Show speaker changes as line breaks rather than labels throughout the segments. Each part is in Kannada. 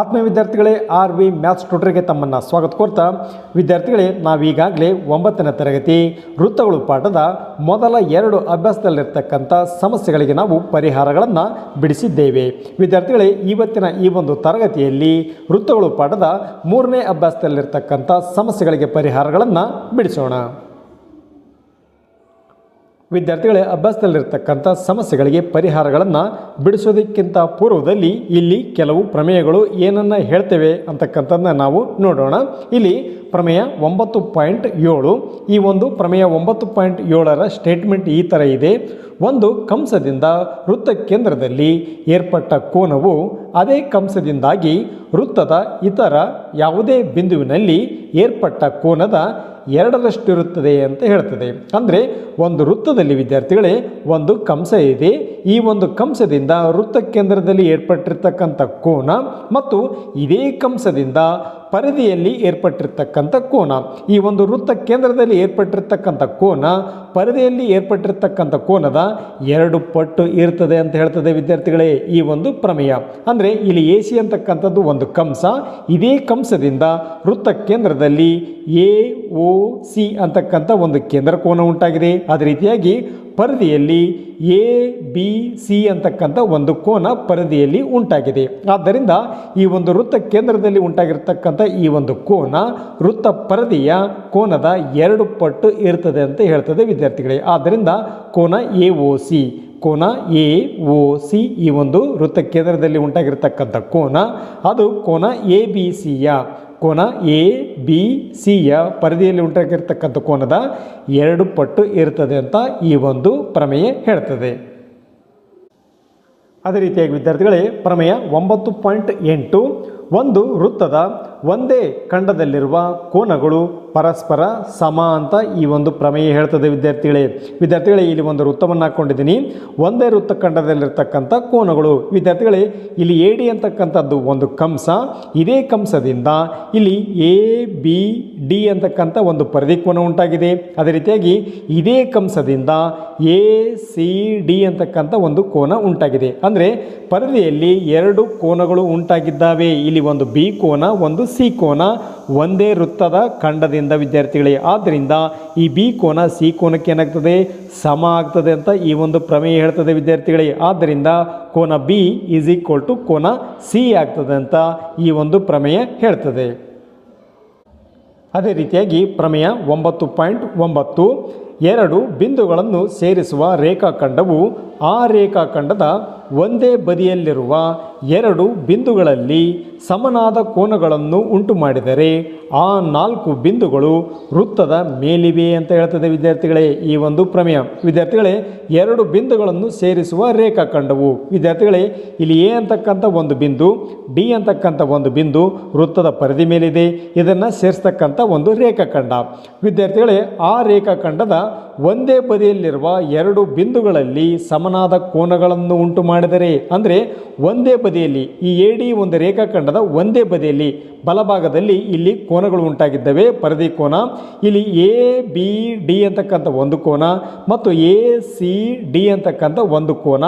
ಆತ್ಮೀಯ ವಿದ್ಯಾರ್ಥಿಗಳೇ, ಆರ್ ವಿ ಮ್ಯಾಥ್ಸ್ ಟ್ಯೂಟರ್ಗೆ ತಮ್ಮನ್ನು ಸ್ವಾಗತ ಕೋರ್ತಾ. ವಿದ್ಯಾರ್ಥಿಗಳೇ, ನಾವೀಗಾಗಲೇ ಒಂಬತ್ತನೇ ತರಗತಿ ವೃತ್ತಗಳು ಪಾಠದ ಮೊದಲ ಎರಡು ಅಭ್ಯಾಸದಲ್ಲಿರ್ತಕ್ಕಂಥ ಸಮಸ್ಯೆಗಳಿಗೆ ನಾವು ಪರಿಹಾರಗಳನ್ನು ಬಿಡಿಸಿದ್ದೇವೆ. ವಿದ್ಯಾರ್ಥಿಗಳೇ, ಇವತ್ತಿನ ಈ ಒಂದು ತರಗತಿಯಲ್ಲಿ ವೃತ್ತಗಳು ಪಾಠದ ಮೂರನೇ ಅಭ್ಯಾಸದಲ್ಲಿರ್ತಕ್ಕಂಥ ಸಮಸ್ಯೆಗಳಿಗೆ ಪರಿಹಾರಗಳನ್ನು ಬಿಡಿಸೋಣ. ವಿದ್ಯಾರ್ಥಿಗಳೇ ಅಭ್ಯಾಸದಲ್ಲಿರ್ತಕ್ಕಂಥ ಸಮಸ್ಯೆಗಳಿಗೆ ಪರಿಹಾರಗಳನ್ನು ಬಿಡಿಸೋದಕ್ಕಿಂತ ಪೂರ್ವದಲ್ಲಿ ಇಲ್ಲಿ ಕೆಲವು ಪ್ರಮೇಯಗಳು ಏನನ್ನು ಹೇಳ್ತೇವೆ ಅಂತಕ್ಕಂಥದ್ದನ್ನ ನಾವು ನೋಡೋಣ. ಇಲ್ಲಿ ಪ್ರಮೇಯ ಒಂಬತ್ತು ಪಾಯಿಂಟ್ ಏಳು. ಈ ಒಂದು ಪ್ರಮೇಯ ಒಂಬತ್ತು ಪಾಯಿಂಟ್ ಏಳರ ಸ್ಟೇಟ್ಮೆಂಟ್ ಈ ಥರ ಇದೆ. ಒಂದು ಕಂಸದಿಂದ ವೃತ್ತ ಕೇಂದ್ರದಲ್ಲಿ ಏರ್ಪಟ್ಟ ಕೋನವು ಅದೇ ಕಂಸದಿಂದಾಗಿ ವೃತ್ತದ ಇತರ ಯಾವುದೇ ಬಿಂದುವಿನಲ್ಲಿ ಏರ್ಪಟ್ಟ ಕೋನದ ಎರಡರಷ್ಟಿರುತ್ತದೆ ಅಂತ ಹೇಳ್ತದೆ. ಅಂದರೆ ಒಂದು ವೃತ್ತದಲ್ಲಿ ವಿದ್ಯಾರ್ಥಿಗಳೇ ಒಂದು ಕಂಸ ಇದೆ ಈ ಒಂದು ಕಂಸದಿಂದ ವೃತ್ತ ಕೇಂದ್ರದಲ್ಲಿ ಏರ್ಪಟ್ಟಿರ್ತಕ್ಕಂಥ ಕೋನ ಮತ್ತು ಇದೇ ಕಂಸದಿಂದ ಪರಿಧಿಯಲ್ಲಿ ಏರ್ಪಟ್ಟಿರ್ತಕ್ಕಂಥ ಕೋನ. ಈ ಒಂದು ವೃತ್ತ ಕೇಂದ್ರದಲ್ಲಿ ಏರ್ಪಟ್ಟಿರ್ತಕ್ಕಂಥ ಕೋನ ಪರದೆಯಲ್ಲಿ ಏರ್ಪಟ್ಟಿರ್ತಕ್ಕಂಥ ಕೋನದ ಎರಡು ಪಟ್ಟು ಇರ್ತದೆ ಅಂತ ಹೇಳ್ತದೆ ವಿದ್ಯಾರ್ಥಿಗಳೇ ಈ ಒಂದು ಪ್ರಮೇಯ. ಅಂದರೆ ಇಲ್ಲಿ ಎ ಸಿ ಅಂತಕ್ಕಂಥದ್ದು ಒಂದು ಕಂಸ, ಇದೇ ಕಂಸದಿಂದ ವೃತ್ತ ಕೇಂದ್ರದಲ್ಲಿ ಎ ಒ ಸಿ ಅಂತಕ್ಕಂಥ ಒಂದು ಕೇಂದ್ರ ಕೋನ ಉಂಟಾಗಿದೆ. ಅದೇ ರೀತಿಯಾಗಿ ಪರಿಧಿಯಲ್ಲಿ ಎ, ಬಿ, ಸಿ ಅಂತಕ್ಕಂಥ ಒಂದು ಕೋನ ಪರದೆಯಲ್ಲಿ ಉಂಟಾಗಿದೆ. ಆದ್ದರಿಂದ ಈ ಒಂದು ವೃತ್ತ ಕೇಂದ್ರದಲ್ಲಿ ಉಂಟಾಗಿರ್ತಕ್ಕಂಥ ಈ ಒಂದು ಕೋನ ವೃತ್ತ ಪರದೆಯ ಕೋನದ ಎರಡು ಪಟ್ಟು ಇರ್ತದೆ ಅಂತ ಹೇಳ್ತದೆ ವಿದ್ಯಾರ್ಥಿಗಳೇ. ಆದ್ದರಿಂದ ಕೋನ ಎ ಒ ಸಿ ಕೋನ ಎ ಒ ಸಿ ಈ ಒಂದು ವೃತ್ತ ಕೇಂದ್ರದಲ್ಲಿ ಉಂಟಾಗಿರ್ತಕ್ಕಂಥ ಕೋನ, ಅದು ಕೋನ ಎ, ಬಿ ಸಿಯ ಕೋನ ಎ, ಬಿ ಸಿಯ ಪರಿಧಿಯಲ್ಲಿ ಉಂಟಾಗಿರ್ತಕ್ಕಂಥ ಕೋನದ ಎರಡು ಪಟ್ಟು ಇರ್ತದೆ ಅಂತ ಈ ಒಂದು ಪ್ರಮೇಯ ಹೇಳ್ತದೆ. ಅದೇ ರೀತಿಯಾಗಿ ವಿದ್ಯಾರ್ಥಿಗಳೇ, ಪ್ರಮೇಯ ಒಂಬತ್ತು ಪಾಯಿಂಟ್ ಎಂಟು, ಒಂದು ವೃತ್ತದ ಒಂದೇ ಖಂಡದಲ್ಲಿರುವ ಕೋನಗಳು ಪರಸ್ಪರ ಸಮ ಅಂತ ಈ ಒಂದು ಪ್ರಮೇಯ ಹೇಳ್ತದೆ ವಿದ್ಯಾರ್ಥಿಗಳೇ. ವಿದ್ಯಾರ್ಥಿಗಳೇ, ಇಲ್ಲಿ ಒಂದು ವೃತ್ತವನ್ನು ಹಾಕ್ಕೊಂಡಿದ್ದೀನಿ ಒಂದೇ ವೃತ್ತ ಖಂಡದಲ್ಲಿರ್ತಕ್ಕಂಥ ಕೋನಗಳು. ವಿದ್ಯಾರ್ಥಿಗಳೇ, ಇಲ್ಲಿ ಎ ಡಿ ಅಂತಕ್ಕಂಥದ್ದು ಒಂದು ಕಂಸ. ಇದೇ ಕಂಸದಿಂದ ಇಲ್ಲಿ ಎ ಬಿ ಡಿ ಅಂತಕ್ಕಂಥ ಒಂದು ಪರಿಧಿ ಕೋನ ಉಂಟಾಗಿದೆ. ಅದೇ ರೀತಿಯಾಗಿ ಇದೇ ಕಂಸದಿಂದ ಎ ಸಿ ಡಿ ಅಂತಕ್ಕಂಥ ಒಂದು ಕೋನ ಉಂಟಾಗಿದೆ. ಅಂದರೆ ಪರಿಧಿಯಲ್ಲಿ ಎರಡು ಕೋನಗಳು ಉಂಟಾಗಿದ್ದಾವೆ. ಇಲ್ಲಿ ಒಂದು ಬಿ ಕೋನ, ಒಂದು ಸಿ ಕೋನ ಒಂದೇ ವೃತ್ತದ ಖಂಡದಿಂದ, ವಿದ್ಯಾರ್ಥಿಗಳೇ. ಆದ್ದರಿಂದ ಈ ಬಿ ಕೋನ ಸಿ ಕೋನಕ್ಕೆ ಏನಾಗ್ತದೆ? ಸಮ ಆಗ್ತದೆ ಅಂತ ಈ ಒಂದು ಪ್ರಮೇಯ ಹೇಳ್ತದೆ ವಿದ್ಯಾರ್ಥಿಗಳೇ. ಆದ್ದರಿಂದ ಕೋನ ಬಿ ಈಸ್ ಈಕ್ವಲ್ ಟು ಕೋನ ಸಿ ಆಗ್ತದೆ ಅಂತ ಈ ಒಂದು ಪ್ರಮೇಯ ಹೇಳ್ತದೆ. ಅದೇ ರೀತಿಯಾಗಿ ಪ್ರಮೇಯ ಒಂಬತ್ತು ಪಾಯಿಂಟ್ ಒಂಬತ್ತು, ಎರಡು ಬಿಂದುಗಳನ್ನು ಸೇರಿಸುವ ರೇಖಾಖಂಡವು ಆ ರೇಖಾಖಂಡದ ಒಂದೇ ಬದಿಯಲ್ಲಿರುವ ಎರಡು ಬಿಂದುಗಳಲ್ಲಿ ಸಮನಾದ ಕೋನಗಳನ್ನು ಉಂಟು ಮಾಡಿದರೆ ಆ ನಾಲ್ಕು ಬಿಂದುಗಳು ವೃತ್ತದ ಮೇಲಿವೆ ಅಂತ ಹೇಳ್ತದೆ ವಿದ್ಯಾರ್ಥಿಗಳೇ ಈ ಒಂದು ಪ್ರಮೇಯ. ವಿದ್ಯಾರ್ಥಿಗಳೇ, ಎರಡು ಬಿಂದುಗಳನ್ನು ಸೇರಿಸುವ ರೇಖಾಖಂಡವು. ವಿದ್ಯಾರ್ಥಿಗಳೇ, ಇಲ್ಲಿ ಎ ಅಂತಕ್ಕಂಥ ಒಂದು ಬಿಂದು, ಡಿ ಅಂತಕ್ಕಂಥ ಒಂದು ಬಿಂದು ವೃತ್ತದ ಪರಿಧಿ ಮೇಲಿದೆ. ಇದನ್ನು ಸೇರಿಸ್ತಕ್ಕಂಥ ಒಂದು ರೇಖಾಖಂಡ. ವಿದ್ಯಾರ್ಥಿಗಳೇ, ಆ ರೇಖಾಖಂಡದ ಒಂದೇ ಬದಿಯಲ್ಲಿರುವ ಎರಡು ಬಿಂದುಗಳಲ್ಲಿ ಸಮನಾದ ಕೋನಗಳನ್ನು ಉಂಟು ಮಾಡಿದರೆ ಅಂದರೆ ಒಂದೇ ಬದಿಯಲ್ಲಿ ಈ ಎ ಡಿ ಒಂದು ರೇಖಾಖಂಡದ ಒಂದೇ ಬದಿಯಲ್ಲಿ ಬಲಭಾಗದಲ್ಲಿ ಇಲ್ಲಿ ಕೋನಗಳು ಉಂಟಾಗಿದ್ದಾವೆ ಪರದಿ ಕೋನ. ಇಲ್ಲಿ ಎ, ಬಿ, ಡಿ ಅಂತಕ್ಕಂಥ ಒಂದು ಕೋನ ಮತ್ತು ಎ, ಸಿ, ಡಿ ಅಂತಕ್ಕಂಥ ಒಂದು ಕೋನ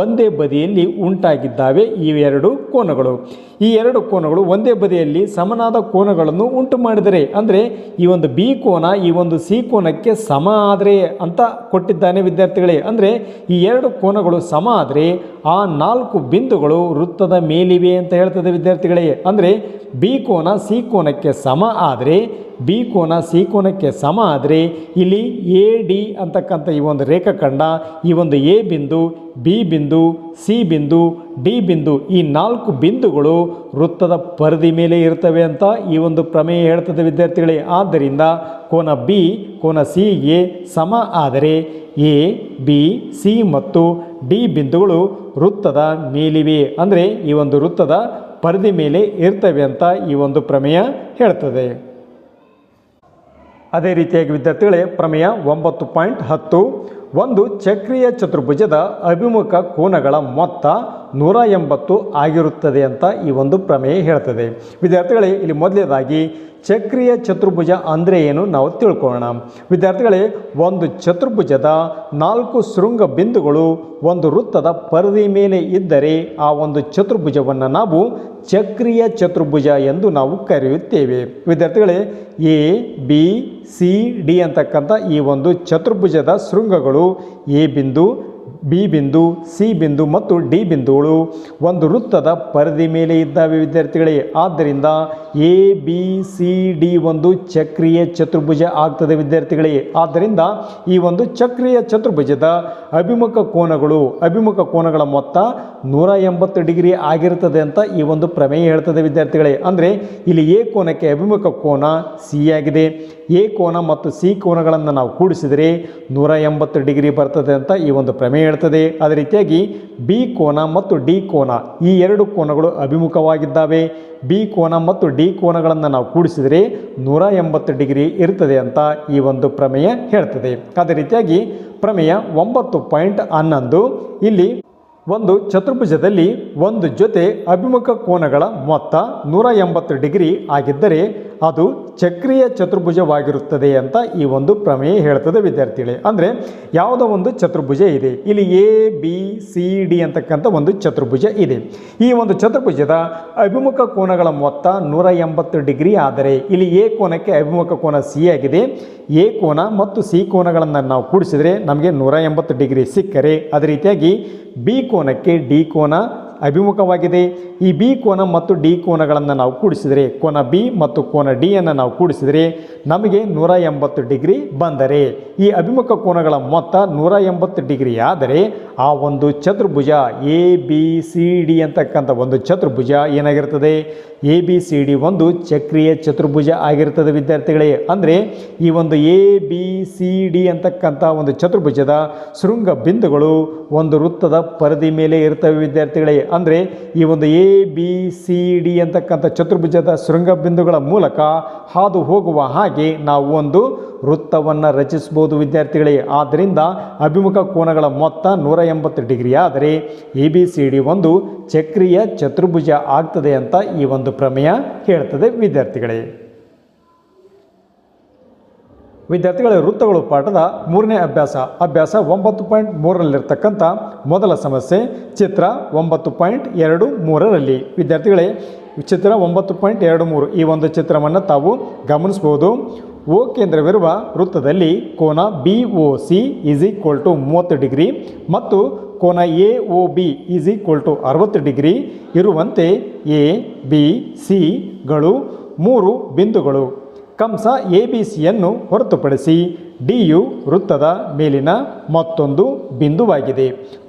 ಒಂದೇ ಬದಿಯಲ್ಲಿ ಉಂಟಾಗಿದ್ದಾವೆ ಈ ಎರಡು ಕೋನಗಳು. ಈ ಎರಡು ಕೋನಗಳು ಒಂದೇ ಬದಿಯಲ್ಲಿ ಸಮನಾದ ಕೋನಗಳನ್ನು ಉಂಟು ಮಾಡಿದರೆ ಅಂದರೆ ಈ ಒಂದು ಬಿ ಕೋನ ಈ ಒಂದು ಸಿ ಕೋನಕ್ಕೆ ಸಮ ಆದರೆ ಅಂತ ಕೊಟ್ಟಿದ್ದಾನೆ ವಿದ್ಯಾರ್ಥಿಗಳೇ. ಅಂದರೆ ಈ ಎರಡು ಕೋನಗಳು ಸಮ ಆದರೆ ಆ ನಾಲ್ಕು ಬಿಂದುಗಳು ವೃತ್ತದ ಮೇಲಿವೆ ಅಂತ ಹೇಳ್ತದೆ ವಿದ್ಯಾರ್ಥಿಗಳೇ. ಅಂದರೆ ಬಿ ಕೋನ ಸಿ ಕೋನಕ್ಕೆ ಸಮ ಆದರೆ, ಬಿ ಕೋನ ಸಿ ಕೋನಕ್ಕೆ ಸಮ ಆದರೆ ಇಲ್ಲಿ ಎ, ಡಿ ಅಂತಕ್ಕಂಥ ಈ ಒಂದು ರೇಖಾಖಂಡ, ಈ ಒಂದು ಎ ಬಿಂದು, ಬಿ ಬಿಂದು, ಸಿ ಬಿಂದು, ಡಿ ಬಿಂದು ಈ ನಾಲ್ಕು ಬಿಂದುಗಳು ವೃತ್ತದ ಪರಿಧಿ ಮೇಲೆ ಇರ್ತವೆ ಅಂತ ಈ ಒಂದು ಪ್ರಮೇಯ ಹೇಳ್ತದೆ ವಿದ್ಯಾರ್ಥಿಗಳೇ. ಆದ್ದರಿಂದ ಕೋನ ಬಿ, ಕೋನ ಸಿಗೆ ಸಮ ಆದರೆ ಎ, ಬಿ, ಸಿ ಮತ್ತು ಡಿ ಬಿಂದುಗಳು ವೃತ್ತದ ಮೇಲಿವೆ. ಅಂದರೆ ಈ ಒಂದು ವೃತ್ತದ ಪರಿಧಿ ಮೇಲೆ ಇರ್ತವೆ ಅಂತ ಈ ಒಂದು ಪ್ರಮೇಯ ಹೇಳ್ತದೆ. ಅದೇ ರೀತಿಯಾಗಿ ವಿದ್ಯಾರ್ಥಿಗಳೇ, ಪ್ರಮೇಯ ಒಂಬತ್ತು ಪಾಯಿಂಟ್ ಹತ್ತು, ಒಂದು ಚಕ್ರೀಯ ಚತುರ್ಭುಜದ ಅಭಿಮುಖ ಕೋನಗಳ ಮೊತ್ತ ನೂರ ಎಂಬತ್ತು ಆಗಿರುತ್ತದೆ ಅಂತ ಈ ಒಂದು ಪ್ರಮೇಯ ಹೇಳ್ತದೆ. ವಿದ್ಯಾರ್ಥಿಗಳೇ, ಇಲ್ಲಿ ಮೊದಲನೇದಾಗಿ ಚಕ್ರೀಯ ಚತುರ್ಭುಜ ಅಂದರೆ ಏನು ನಾವು ತಿಳ್ಕೊಳ್ಳೋಣ. ವಿದ್ಯಾರ್ಥಿಗಳೇ, ಒಂದು ಚತುರ್ಭುಜದ ನಾಲ್ಕು ಶೃಂಗ ಬಿಂದುಗಳು, ಒಂದು ವೃತ್ತದ ಪರದಿ ಮೇಲೆ ಇದ್ದರೆ ಆ ಒಂದು ಚತುರ್ಭುಜವನ್ನು ನಾವು ಚಕ್ರೀಯ ಚತುರ್ಭುಜ ಎಂದು ನಾವು ಕರೆಯುತ್ತೇವೆ. ವಿದ್ಯಾರ್ಥಿಗಳೇ, ಎ, ಬಿ, ಸಿ, ಡಿ ಅಂತಕ್ಕಂಥ ಈ ಒಂದು ಚತುರ್ಭುಜದ ಶೃಂಗಗಳು ಎ ಬಿಂದು ಬಿ ಬಿಂದು, ಸಿ ಬಿಂದು ಮತ್ತು ಡಿ ಬಿಂದುಗಳು ಒಂದು ವೃತ್ತದ ಪರಿಧಿ ಮೇಲೆ ಇದ್ದಾವೆ, ವಿದ್ಯಾರ್ಥಿಗಳೇ. ಆದ್ದರಿಂದ ಎ, ಬಿ, ಸಿ, ಡಿ ಒಂದು ಚಕ್ರೀಯ ಚತುರ್ಭುಜ ಆಗ್ತದೆ, ವಿದ್ಯಾರ್ಥಿಗಳೇ. ಆದ್ದರಿಂದ ಈ ಒಂದು ಚಕ್ರೀಯ ಚತುರ್ಭುಜದ ಅಭಿಮುಖ ಕೋನಗಳು, ಅಭಿಮುಖ ಕೋನಗಳ ಮೊತ್ತ ನೂರ ಎಂಬತ್ತು ಡಿಗ್ರಿ ಆಗಿರ್ತದೆ ಅಂತ ಈ ಒಂದು ಪ್ರಮೇಯ ಹೇಳ್ತದೆ, ವಿದ್ಯಾರ್ಥಿಗಳೇ. ಅಂದರೆ ಇಲ್ಲಿ ಎ ಕೋನಕ್ಕೆ ಅಭಿಮುಖ ಕೋನ ಸಿ ಆಗಿದೆ. ಎ ಕೋನ ಮತ್ತು ಸಿ ಕೋನಗಳನ್ನು ನಾವು ಕೂಡಿಸಿದರೆ ನೂರ ಎಂಬತ್ತು ಡಿಗ್ರಿ ಬರ್ತದೆ ಅಂತ ಈ ಒಂದು ಪ್ರಮೇಯ ಹೇಳ್ತದೆ. ಅದೇ ರೀತಿಯಾಗಿ ಬಿ ಕೋನ ಮತ್ತು ಡಿ ಕೋನ ಈ ಎರಡು ಕೋನಗಳು ಅಭಿಮುಖವಾಗಿದ್ದಾವೆ. ಬಿ ಕೋನ ಮತ್ತು ಡಿ ಕೋನಗಳನ್ನು ನಾವು ಕೂಡಿಸಿದರೆ ನೂರ ಎಂಬತ್ತು ಡಿಗ್ರಿ ಇರ್ತದೆ ಅಂತ ಈ ಒಂದು ಪ್ರಮೇಯ ಹೇಳ್ತದೆ. ಅದೇ ರೀತಿಯಾಗಿ ಪ್ರಮೇಯ ಒಂಬತ್ತು ಪಾಯಿಂಟ್ ಹನ್ನೊಂದು ಇಲ್ಲಿ ಒಂದು ಚತುರ್ಭುಜದಲ್ಲಿ ಒಂದು ಜೊತೆ ಅಭಿಮುಖ ಕೋನಗಳ ಮೊತ್ತ ನೂರ ಎಂಬತ್ತು ಡಿಗ್ರಿ ಆಗಿದ್ದರೆ ಅದು ಚಕ್ರೀಯ ಚತುರ್ಭುಜವಾಗಿರುತ್ತದೆ ಅಂತ ಈ ಒಂದು ಪ್ರಮೇಯ ಹೇಳ್ತದೆ ವಿದ್ಯಾರ್ಥಿಗಳೇ. ಅಂದರೆ ಯಾವುದೋ ಒಂದು ಚತುರ್ಭುಜ ಇದೆ. ಇಲ್ಲಿ ಎ ಬಿ ಸಿ ಡಿ ಅಂತಕ್ಕಂಥ ಒಂದು ಚತುರ್ಭುಜ ಇದೆ. ಈ ಒಂದು ಚತುರ್ಭುಜದ ಅಭಿಮುಖ ಕೋನಗಳ ಮೊತ್ತ ನೂರ ಎಂಬತ್ತು ಡಿಗ್ರಿ ಆದರೆ ಇಲ್ಲಿ ಎ ಕೋನಕ್ಕೆ ಅಭಿಮುಖ ಕೋನ ಸಿ ಆಗಿದೆ. ಎ ಕೋನ ಮತ್ತು ಸಿ ಕೋನಗಳನ್ನು ನಾವು ಕೂಡಿಸಿದರೆ ನಮಗೆ ನೂರ ಎಂಬತ್ತು ಡಿಗ್ರಿ ಸಿಕ್ಕರೆ. ಅದೇ ರೀತಿಯಾಗಿ ಬಿ ಕೋನಕ್ಕೆ ಡಿ ಕೋನ ಅಭಿಮುಖವಾಗಿದೆ. ಈ ಬಿ ಕೋನ ಮತ್ತು ಡಿ ಕೋನಗಳನ್ನು ನಾವು ಕೂಡಿಸಿದರೆ, ಕೋನ ಬಿ ಮತ್ತು ಕೋನ ಡಿಯನ್ನು ನಾವು ಕೂಡಿಸಿದರೆ ನಮಗೆ ನೂರ ಎಂಬತ್ತು ಡಿಗ್ರಿ ಬಂದರೆ. ಈ ಅಭಿಮುಖ ಕೋನಗಳ ಮೊತ್ತ ನೂರ ಎಂಬತ್ತು ಡಿಗ್ರಿ ಆದರೆ ಆ ಒಂದು ಚತುರ್ಭುಜ ಎ, ಬಿ, ಸಿ, ಡಿ ಅಂತಕ್ಕಂಥ ಒಂದು ಚತುರ್ಭುಜ ಏನಾಗಿರ್ತದೆ? ಎ, ಬಿ, ಸಿ, ಡಿ ಒಂದು ಚಕ್ರೀಯ ಚತುರ್ಭುಜ ಆಗಿರ್ತದೆ ವಿದ್ಯಾರ್ಥಿಗಳೇ. ಅಂದರೆ ಈ ಒಂದು ಎ, ಬಿ, ಸಿ, ಡಿ ಅಂತಕ್ಕಂಥ ಒಂದು ಚತುರ್ಭುಜದ ಶೃಂಗ ಬಿಂದುಗಳು ಒಂದು ವೃತ್ತದ ಪರದಿ ಮೇಲೆ ಇರ್ತವೆ ವಿದ್ಯಾರ್ಥಿಗಳೇ. ಅಂದರೆ ಈ ಒಂದು ಎ ಬಿ ಸಿ ಡಿ ಅಂತಕ್ಕಂಥ ಚತುರ್ಭುಜದ ಶೃಂಗ ಬಿಂದುಗಳ ಮೂಲಕ ಹಾದು ಹೋಗುವ ಹಾಗೆ ನಾವು ಒಂದು ವೃತ್ತವನ್ನು ರಚಿಸ್ಬೋದು ವಿದ್ಯಾರ್ಥಿಗಳೇ. ಆದ್ದರಿಂದ ಅಭಿಮುಖ ಕೋನಗಳ ಮೊತ್ತ ನೂರ ಎಂಬತ್ತು ಡಿಗ್ರಿ ಆದರೆ ಎ ಬಿ ಸಿ ಡಿ ಒಂದು ಚಕ್ರೀಯ ಚತುರ್ಭುಜ ಆಗ್ತದೆ ಅಂತ ಈ ಒಂದು ಪ್ರಮೇಯ ಹೇಳ್ತದೆ ವಿದ್ಯಾರ್ಥಿಗಳೇ. ವಿದ್ಯಾರ್ಥಿಗಳ ವೃತ್ತಗಳು ಪಾಠದ ಮೂರನೇ ಅಭ್ಯಾಸ. ಅಭ್ಯಾಸ ಒಂಬತ್ತು ಪಾಯಿಂಟ್ ಮೂರರಲ್ಲಿರ್ತಕ್ಕಂಥ ಮೊದಲ ಸಮಸ್ಯೆ, ಚಿತ್ರ ಒಂಬತ್ತು ಪಾಯಿಂಟ್ ಎರಡು ಮೂರರಲ್ಲಿ. ವಿದ್ಯಾರ್ಥಿಗಳೇ, ಚಿತ್ರ ಒಂಬತ್ತು ಪಾಯಿಂಟ್ ಎರಡು ಮೂರು. ಈ ಒಂದು ಚಿತ್ರವನ್ನು ತಾವು ಗಮನಿಸ್ಬೋದು. ಓ ಕೇಂದ್ರವಿರುವ ವೃತ್ತದಲ್ಲಿ ಕೋನ B O C is equal to ಮೂವತ್ತು ಡಿಗ್ರಿ ಮತ್ತು ಕೋನ A O B is equal to ಅರವತ್ತು ಡಿಗ್ರಿ ಇರುವಂತೆ ಎ, ಬಿ ಸಿಗಳು ಮೂರು ಬಿಂದುಗಳು. ಕಂಸ ಎ ಬಿ ಸಿಯನ್ನು ಹೊರತುಪಡಿಸಿ ಡಿ ಯು ವೃತ್ತದ ಮೇಲಿನ ಮತ್ತೊಂದು ಬಿಂದುವಾಗಿದೆ.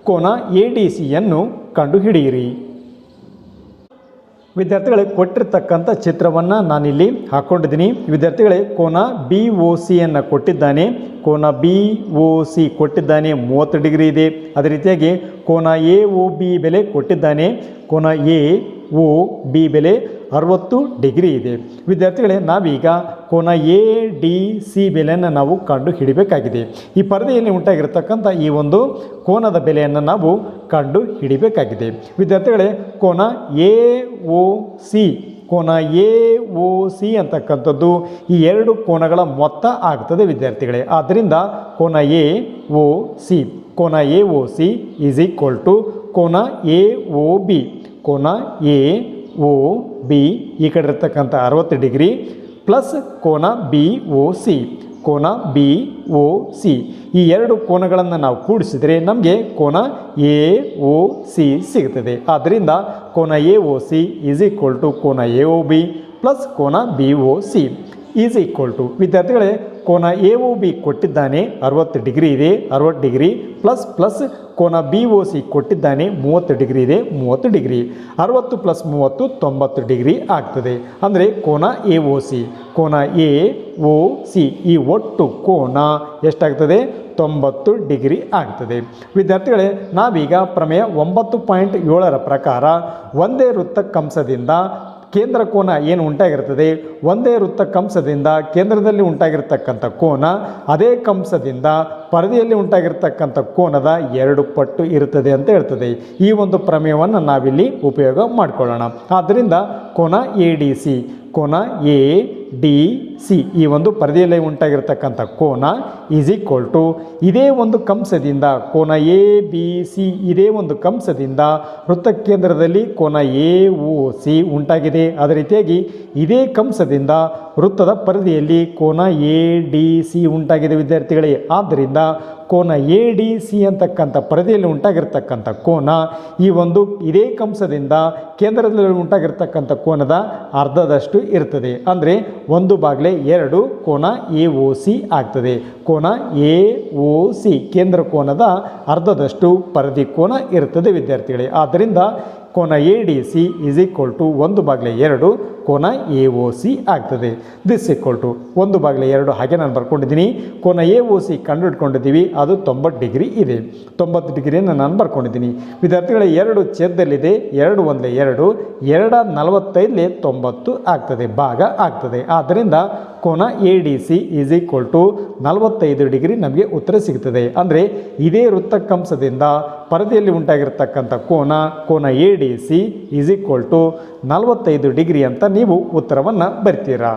ಕೋನ ಎ ಡಿ ಸಿಯನ್ನು ಕಂಡುಹಿಡಿಯಿರಿ. ವಿದ್ಯಾರ್ಥಿಗಳೇ, ಕೊಟ್ಟಿರ್ತಕ್ಕಂಥ ಚಿತ್ರವನ್ನು ನಾನಿಲ್ಲಿ ಹಾಕ್ಕೊಂಡಿದ್ದೀನಿ ವಿದ್ಯಾರ್ಥಿಗಳೇ, ಕೋನ ಬಿ ಒ ಸಿಯನ್ನು ಕೊಟ್ಟಿದ್ದಾನೆ. ಕೋನ ಬಿ ಒ ಸಿ ಕೊಟ್ಟಿದ್ದಾನೆ ಮೂವತ್ತು ಡಿಗ್ರಿ ಇದೆ. ಅದೇ ರೀತಿಯಾಗಿ ಕೋನ ಎ ಒ ಬಿ ಬೆಲೆ ಕೊಟ್ಟಿದ್ದಾನೆ. ಕೋನ ಎ ಒ ಬಿ ಬೆಲೆ ಅರವತ್ತು ಡಿಗ್ರಿ ಇದೆ. ವಿದ್ಯಾರ್ಥಿಗಳೇ, ನಾವೀಗ ಕೋನ ಎ, ಡಿ, ಸಿ ಬೆಲೆಯನ್ನು ನಾವು ಕಂಡು ಹಿಡಿಬೇಕಾಗಿದೆ ಈ ಪರದೆಯಲ್ಲಿ ಉಂಟಾಗಿರ್ತಕ್ಕಂಥ ಈ ಒಂದು ಕೋನದ ಬೆಲೆಯನ್ನು ನಾವು ಕಂಡು ಹಿಡಿಬೇಕಾಗಿದೆ ವಿದ್ಯಾರ್ಥಿಗಳೇ, ಕೋನ ಎ ಒ ಸಿ, ಕೋನ ಎ ಒ ಸಿ ಅಂತಕ್ಕಂಥದ್ದು ಈ ಎರಡು ಕೋನಗಳ ಮೊತ್ತ ಆಗ್ತದೆ ವಿದ್ಯಾರ್ಥಿಗಳೇ. ಆದ್ದರಿಂದ ಕೋನ ಎ ಒ ಸಿ, ಕೋನ A O C is equal to ಕೋನ ಎ ಒ ಬಿ, ಕೋನ ಎ ಒ ಬಿ ಈ ಕಡೆ ಇರ್ತಕ್ಕಂಥ ಅರವತ್ತು ಡಿಗ್ರಿ, ಪ್ಲಸ್ ಕೋನ ಬಿ ಒ ಸಿ ಕೋನ ಬಿ ಒ ಸಿ ಈ ಎರಡು ಕೋನಗಳನ್ನು ನಾವು ಕೂಡಿಸಿದರೆ ನಮಗೆ ಕೋನ ಎ ಒ ಸಿ ಸಿಗುತ್ತದೆ. ಆದ್ದರಿಂದ ಕೋನ A O C is equal to ಕೋನ ಎ ಒ ಬಿ ಪ್ಲಸ್ ಕೋನ B O C is equal to ವಿದ್ಯಾರ್ಥಿಗಳೇ ಕೋನ ಎ ಒ ಬಿ ಕೊಟ್ಟಿದ್ದಾನೆ, ಅರವತ್ತು ಡಿಗ್ರಿ ಇದೆ, ಅರವತ್ತು ಡಿಗ್ರಿ, ಪ್ಲಸ್ ಪ್ಲಸ್ ಕೋನ ಬಿ ಒ ಸಿ ಕೊಟ್ಟಿದ್ದಾನೆ, ಮೂವತ್ತು ಡಿಗ್ರಿ ಇದೆ, ಮೂವತ್ತು ಡಿಗ್ರಿ. ಅರವತ್ತು ಪ್ಲಸ್ ಮೂವತ್ತು, ತೊಂಬತ್ತು ಡಿಗ್ರಿ ಆಗ್ತದೆ. ಅಂದರೆ ಕೋನ ಎ ಒ ಸಿ ಕೋನ ಎ ಒ ಸಿ ಈ ಒಟ್ಟು ಕೋನ ಎಷ್ಟಾಗ್ತದೆ? ತೊಂಬತ್ತು ಡಿಗ್ರಿ ಆಗ್ತದೆ. ವಿದ್ಯಾರ್ಥಿಗಳೇ, ನಾವೀಗ ಪ್ರಮೇಯ ಒಂಬತ್ತು ಪಾಯಿಂಟ್ ಏಳರ ಪ್ರಕಾರ ಒಂದೇ ವೃತ್ತ ಕಂಸದಿಂದ ಕೇಂದ್ರ ಕೋನ ಏನು ಉಂಟಾಗಿರ್ತದೆ? ಒಂದೇ ವೃತ್ತ ಕಂಸದಿಂದ ಕೇಂದ್ರದಲ್ಲಿ ಉಂಟಾಗಿರ್ತಕ್ಕಂಥ ಕೋನ ಅದೇ ಕಂಸದಿಂದ ಪರದೆಯಲ್ಲಿ ಉಂಟಾಗಿರ್ತಕ್ಕಂಥ ಕೋನದ ಎರಡು ಪಟ್ಟು ಇರುತ್ತದೆ ಅಂತ ಹೇಳ್ತದೆ. ಈ ಒಂದು ಪ್ರಮೇಯವನ್ನು ನಾವಿಲ್ಲಿ ಉಪಯೋಗ ಮಾಡಿಕೊಳ್ಳೋಣ. ಆದ್ದರಿಂದ ಕೋನ ಎ ಡಿ ಸಿ, ಕೋನ ಎ ಡಿ ಸಿ, ಈ ಒಂದು ಪರದೆಯಲ್ಲಿ ಉಂಟಾಗಿರ್ತಕ್ಕಂಥ ಕೋನ ಈಸ್ ಈಕ್ವಲ್ ಟು ಇದೇ ಒಂದು ಕಂಸದಿಂದ ಕೋನ ಎ ಬಿ ಸಿ, ಇದೇ ಒಂದು ಕಂಸದಿಂದ ವೃತ್ತ ಕೇಂದ್ರದಲ್ಲಿ ಕೋನ ಎ ಓ ಸಿ ಉಂಟಾಗಿದೆ. ಅದೇ ರೀತಿಯಾಗಿ ಇದೇ ಕಂಸದಿಂದ ವೃತ್ತದ ಪರದೆಯಲ್ಲಿ ಕೋನ ಎ ಡಿ ಸಿ ಉಂಟಾಗಿದೆ, ವಿದ್ಯಾರ್ಥಿಗಳೇ. ಆದ್ದರಿಂದ ಕೋನ ಎ ಡಿ ಸಿ ಅಂತಕ್ಕಂಥ ಪರದೆಯಲ್ಲಿ ಉಂಟಾಗಿರ್ತಕ್ಕಂಥ ಕೋನ ಈ ಒಂದು ಇದೇ ಕಂಸದಿಂದ ಕೇಂದ್ರದಲ್ಲಿ ಉಂಟಾಗಿರ್ತಕ್ಕಂಥ ಕೋನದ ಅರ್ಧದಷ್ಟು ಇರ್ತದೆ. ಅಂದರೆ ಒಂದು ಬಾಗಿಲೆ ಎರಡು ಕೋನ ಎ ಒ ಸಿ ಆಗ್ತದೆ. ಕೋನ ಎ ಒ ಸಿ ಕೇಂದ್ರ ಕೋನದ ಅರ್ಧದಷ್ಟು ಪರದಿ ಕೋನ ಇರ್ತದೆ ವಿದ್ಯಾರ್ಥಿಗಳೇ. ಆದ್ದರಿಂದ ಕೋನ A D C is equal to ಒಂದು ಬಾಗಿಲೆ ಎರಡು ಕೋನ ಎ ಒ ಸಿ ಆಗ್ತದೆ. ದಿಸ್ ಈಕ್ವಲ್ ಟು ಒಂದು ಬಾಗಿಲು ಎರಡು. ಹಾಗೆ ನಾನು ಬರ್ಕೊಂಡಿದ್ದೀನಿ. ಕೋನ ಎ ಒ ಸಿ ಕಂಡುಹಿಡ್ಕೊಂಡಿದ್ದೀವಿ. ಅದು ತೊಂಬತ್ತು ಡಿಗ್ರಿ ಇದೆ. ತೊಂಬತ್ತು ಡಿಗ್ರಿಯನ್ನು ನಾನು ಬರ್ಕೊಂಡಿದ್ದೀನಿ. ವಿದ್ಯಾರ್ಥಿಗಳ ಎರಡು ಛೇದದಲ್ಲಿದೆ. ಎರಡು ಒಂದೇ ಎರಡು. ಎರಡ ನಲವತ್ತೈದಲೇ ತೊಂಬತ್ತು ಆಗ್ತದೆ. ಭಾಗ ಆಗ್ತದೆ. ಆದ್ದರಿಂದ ಕೋನ A D C is equal to ನಲವತ್ತೈದು ಡಿಗ್ರಿ ನಮಗೆ ಉತ್ತರ ಸಿಗ್ತದೆ. ಅಂದರೆ ಇದೇ ವೃತ್ತಕಂಸದಿಂದ ಪರದೆಯಲ್ಲಿ ಉಂಟಾಗಿರ್ತಕ್ಕಂಥ ಕೋನ ಕೋನ A D C is equal to ನಲವತ್ತೈದು ಡಿಗ್ರಿ ಅಂತ ನೀವು ಉತ್ತರವನ್ನು ಬರ್ತೀರಾ.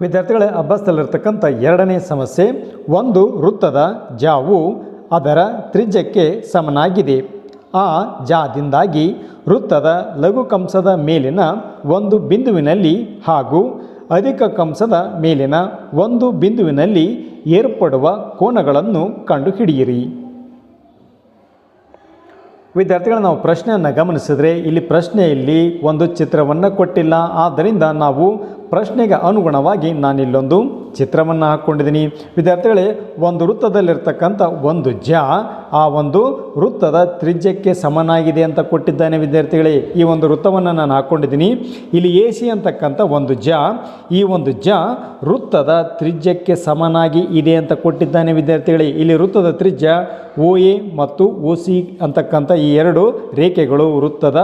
ವಿದ್ಯಾರ್ಥಿಗಳ, ಅಭ್ಯಾಸದಲ್ಲಿರ್ತಕ್ಕಂಥ ಎರಡನೇ ಸಮಸ್ಯೆ, ಒಂದು ವೃತ್ತದ ಜಾವು ಅದರ ತ್ರಿಜ್ಯಕ್ಕೆ ಸಮನಾಗಿದೆ. ಆ ಜಾದಿಂದಾಗಿ ವೃತ್ತದ ಲಘು ಕಂಸದ ಮೇಲಿನ ಒಂದು ಬಿಂದುವಿನಲ್ಲಿ ಹಾಗೂ ಅಧಿಕ ಕಂಸದ ಮೇಲಿನ ಒಂದು ಬಿಂದುವಿನಲ್ಲಿ ಏರ್ಪಡುವ ಕೋನಗಳನ್ನು ಕಂಡುಹಿಡಿಯಿರಿ. ವಿದ್ಯಾರ್ಥಿಗಳ ನಾವು ಪ್ರಶ್ನೆಯನ್ನು ಗಮನಿಸಿದರೆ ಇಲ್ಲಿ ಪ್ರಶ್ನೆಯಲ್ಲಿ ಒಂದು ಚಿತ್ರವನ್ನು ಕೊಟ್ಟಿಲ್ಲ. ಆದ್ದರಿಂದ ನಾವು ಪ್ರಶ್ನೆಗೆ ಅನುಗುಣವಾಗಿ ನಾನಿಲ್ಲೊಂದು ಚಿತ್ರವನ್ನು ಹಾಕ್ಕೊಂಡಿದ್ದೀನಿ ವಿದ್ಯಾರ್ಥಿಗಳೇ, ಒಂದು ವೃತ್ತದಲ್ಲಿರ್ತಕ್ಕಂಥ ಒಂದು ಜ, ಆ ಒಂದು ವೃತ್ತದ ತ್ರಿಜ್ಯಕ್ಕೆ ಸಮನಾಗಿದೆ ಅಂತ ಕೊಟ್ಟಿದ್ದಾನೆ ವಿದ್ಯಾರ್ಥಿಗಳೇ. ಈ ಒಂದು ವೃತ್ತವನ್ನು ನಾನು ಹಾಕ್ಕೊಂಡಿದ್ದೀನಿ ಇಲ್ಲಿ ಎ ಸಿ ಒಂದು ಜ, ಈ ಒಂದು ಜ ವೃತ್ತದ ತ್ರಿಜ್ಯಕ್ಕೆ ಸಮನಾಗಿ ಇದೆ ಅಂತ ಕೊಟ್ಟಿದ್ದಾನೆ ವಿದ್ಯಾರ್ಥಿಗಳೇ. ಇಲ್ಲಿ ವೃತ್ತದ ತ್ರಿಜ್ಯ, ಓ, ಎ ಮತ್ತು ಓ, ಸಿ ಅಂತಕ್ಕಂಥ ಈ ಎರಡು ರೇಖೆಗಳು ವೃತ್ತದ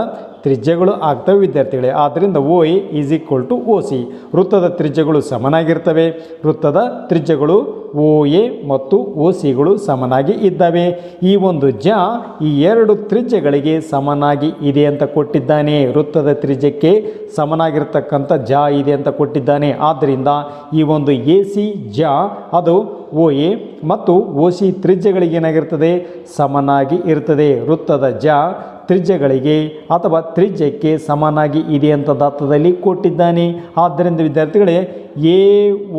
ತ್ರಿಜ್ಯಗಳು ಆಗ್ತವೆ ವಿದ್ಯಾರ್ಥಿಗಳೇ. ಆದ್ದರಿಂದ O A is equal to O C ವೃತ್ತದ ತ್ರಿಜ್ಯಗಳು ಸಮನಾಗಿರ್ತವೆ. ವೃತ್ತದ ತ್ರಿಜ್ಯಗಳು ಓ ಎ ಮತ್ತು ಓ ಸಿಗಳು ಸಮನಾಗಿ ಇದ್ದಾವೆ. ಈ ಒಂದು ಜ ಈ ಎರಡು ತ್ರಿಜ್ಯಗಳಿಗೆ ಸಮನಾಗಿ ಇದೆ ಅಂತ ಕೊಟ್ಟಿದ್ದಾನೆ. ವೃತ್ತದ ತ್ರಿಜ್ಯಕ್ಕೆ ಸಮನಾಗಿರ್ತಕ್ಕಂಥ ಜ ಇದೆ ಅಂತ ಕೊಟ್ಟಿದ್ದಾನೆ. ಆದ್ದರಿಂದ ಈ ಒಂದು ಎ ಸಿ ಜ ಅದು ಓ ಎ ಮತ್ತು ಓ ಸಿ ತ್ರಿಜ್ಯಗಳಿಗೆ ಏನಾಗಿರ್ತದೆ? ಸಮನಾಗಿ ಇರ್ತದೆ. ವೃತ್ತದ ಜ ತ್ರಿಜ್ಯಗಳಿಗೆ ಅಥವಾ ತ್ರಿಜ್ಯಕ್ಕೆ ಸಮನಾಗಿ ಇದೆ ಅಂತ ದತ್ತದಲ್ಲಿ ಕೊಟ್ಟಿದ್ದಾನೆ. ಆದ್ದರಿಂದ ವಿದ್ಯಾರ್ಥಿಗಳೇ, ಎ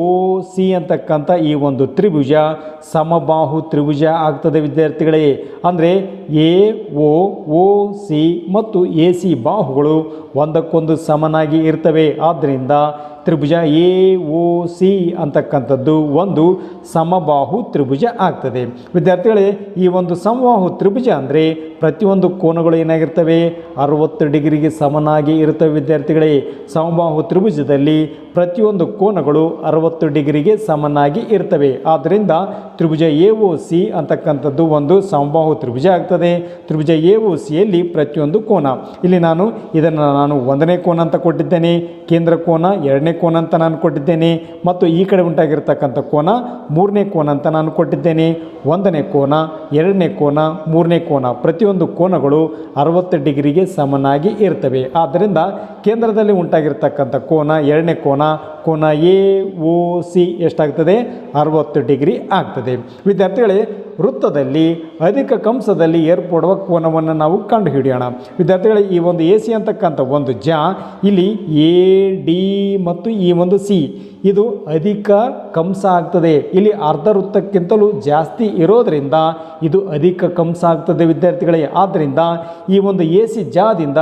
ಓ ಸಿ ಅಂತಕ್ಕಂಥ ಈ ಒಂದು ತ್ರಿಭುಜ ಸಮಬಾಹು ತ್ರಿಭುಜ ಆಗ್ತದೆ ವಿದ್ಯಾರ್ಥಿಗಳೇ. ಅಂದರೆ ಎ ಓ ಓ ಸಿ ಮತ್ತು ಎ ಸಿ ಬಾಹುಗಳು ಒಂದಕ್ಕೊಂದು ಸಮನಾಗಿ ಇರ್ತವೆ. ಆದ್ದರಿಂದ ತ್ರಿಭುಜ ಎ, ಓ, ಸಿ ಅಂತಕ್ಕಂಥದ್ದು ಒಂದು ಸಮಬಾಹು ತ್ರಿಭುಜ ಆಗ್ತದೆ. ವಿದ್ಯಾರ್ಥಿಗಳೇ, ಈ ಒಂದು ಸಮಬಾಹು ತ್ರಿಭುಜ ಅಂದರೆ ಪ್ರತಿಯೊಂದು ಕೋನಗಳು ಏನಾಗಿರ್ತವೆ? ಅರವತ್ತು ಡಿಗ್ರಿಗೆ ಸಮನಾಗಿ ಇರುತ್ತವೆ ವಿದ್ಯಾರ್ಥಿಗಳೇ. ಸಮಬಾಹು ತ್ರಿಭುಜದಲ್ಲಿ ಪ್ರತಿಯೊಂದು ಕೋನಗಳು ಅರವತ್ತು ಡಿಗ್ರಿಗೆ ಸಮನಾಗಿ ಇರ್ತವೆ. ಆದ್ದರಿಂದ ತ್ರಿಭುಜ ಎ ಒ ಸಿ ಅಂತಕ್ಕಂಥದ್ದು ಒಂದು ಸಮಬಾಹು ತ್ರಿಭುಜ ಆಗ್ತದೆ. ತ್ರಿಭುಜ ಎ ಒ ಸಿಯಲ್ಲಿ ಪ್ರತಿಯೊಂದು ಕೋನ. ಇಲ್ಲಿ ನಾನು ಇದನ್ನು ನಾನು ಒಂದನೇ ಕೋನ ಅಂತ ಕೊಟ್ಟಿದ್ದೇನೆ. ಕೇಂದ್ರ ಕೋನ ಎರಡನೇ ಕೋನ ಅಂತ ನಾನು ಕೊಟ್ಟಿದ್ದೇನೆ. ಮತ್ತು ಈ ಕಡೆ ಉಂಟಾಗಿರ್ತಕ್ಕಂಥ ಕೋನ ಮೂರನೇ ಕೋನ ಅಂತ ನಾನು ಕೊಟ್ಟಿದ್ದೇನೆ. ಒಂದನೇ ಕೋನ, ಎರಡನೇ ಕೋನ, ಮೂರನೇ ಕೋನ ಪ್ರತಿಯೊಂದು ಕೋನಗಳು ಅರವತ್ತು ಡಿಗ್ರಿಗೆ ಸಮನಾಗಿ ಇರ್ತವೆ. ಆದ್ದರಿಂದ ಕೇಂದ್ರದಲ್ಲಿ ಉಂಟಾಗಿರ್ತಕ್ಕಂಥ ಕೋನ ಎರಡನೇ ಕೋನ ಕೋನ ಎ, ಓ, ಸಿ ಎಷ್ಟಾಗ್ತದೆ? ಅರವತ್ತು ಡಿಗ್ರಿ ಆಗ್ತದೆ. ವಿದ್ಯಾರ್ಥಿಗಳೇ ವೃತ್ತದಲ್ಲಿ, ಅಧಿಕ ಕಂಸದಲ್ಲಿ ಏರ್ಪಡುವ ಕೋನವನ್ನು ನಾವು ಕಂಡುಹಿಡಿಯೋಣ. ವಿದ್ಯಾರ್ಥಿಗಳೇ, ಈ ಒಂದು ಎ ಸಿ ಅಂತಕ್ಕಂಥ ಒಂದು ಜ, ಇಲ್ಲಿ ಎ, ಡಿ ಮತ್ತು ಈ ಒಂದು ಸಿ, ಇದು ಅಧಿಕ ಕಂಸ ಆಗ್ತದೆ. ಇಲ್ಲಿ ಅರ್ಧ ವೃತ್ತಕ್ಕಿಂತಲೂ ಜಾಸ್ತಿ ಇರೋದರಿಂದ ಇದು ಅಧಿಕ ಕಂಸ ಆಗ್ತದೆ ವಿದ್ಯಾರ್ಥಿಗಳೇ. ಆದ್ದರಿಂದ ಈ ಒಂದು ಎ ಸಿ ಜಾದಿಂದ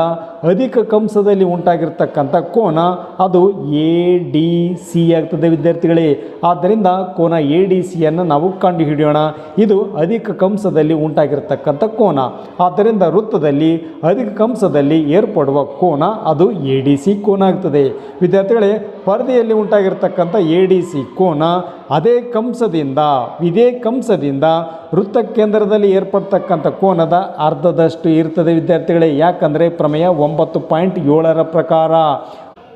ಅಧಿಕ ಕಂಸದಲ್ಲಿ ಉಂಟಾಗಿರ್ತಕ್ಕಂಥ ಕೋನ ಅದು ಎ, ಡಿ, ಸಿ ಆಗ್ತದೆ ವಿದ್ಯಾರ್ಥಿಗಳೇ. ಆದ್ದರಿಂದ ಕೋನ ಎ, ಡಿ ಸಿಯನ್ನು ನಾವು ಕಂಡುಹಿಡಿಯೋಣ. ಇದು ಅಧಿಕ ಕಂಸದಲ್ಲಿ ಉಂಟಾಗಿರ್ತಕ್ಕಂಥ ಕೋನ. ಆದ್ದರಿಂದ ವೃತ್ತದಲ್ಲಿ ಅಧಿಕ ಕಂಸದಲ್ಲಿ ಏರ್ಪಡುವ ಕೋನ, ಅದು ಎ ಡಿ ಸಿ ಕೋನ ಆಗ್ತದೆ. ವಿದ್ಯಾರ್ಥಿಗಳೇ, ಪರದೆಯಲ್ಲಿ ಉಂಟಾಗಿರ್ತಕ್ಕಂಥ ಎ ಡಿ ಸಿ ಕೋನ ಅದೇ ಕಂಸದಿಂದ, ಇದೇ ಕಂಸದಿಂದ ವೃತ್ತ ಕೇಂದ್ರದಲ್ಲಿ ಏರ್ಪಡ್ತಕ್ಕಂಥ ಕೋನದ ಅರ್ಧದಷ್ಟು ಇರ್ತದೆ ವಿದ್ಯಾರ್ಥಿಗಳೇ. ಯಾಕಂದರೆ ಪ್ರಮೇಯ ಒಂಬತ್ತು ಪಾಯಿಂಟ್ ಏಳರ ಪ್ರಕಾರ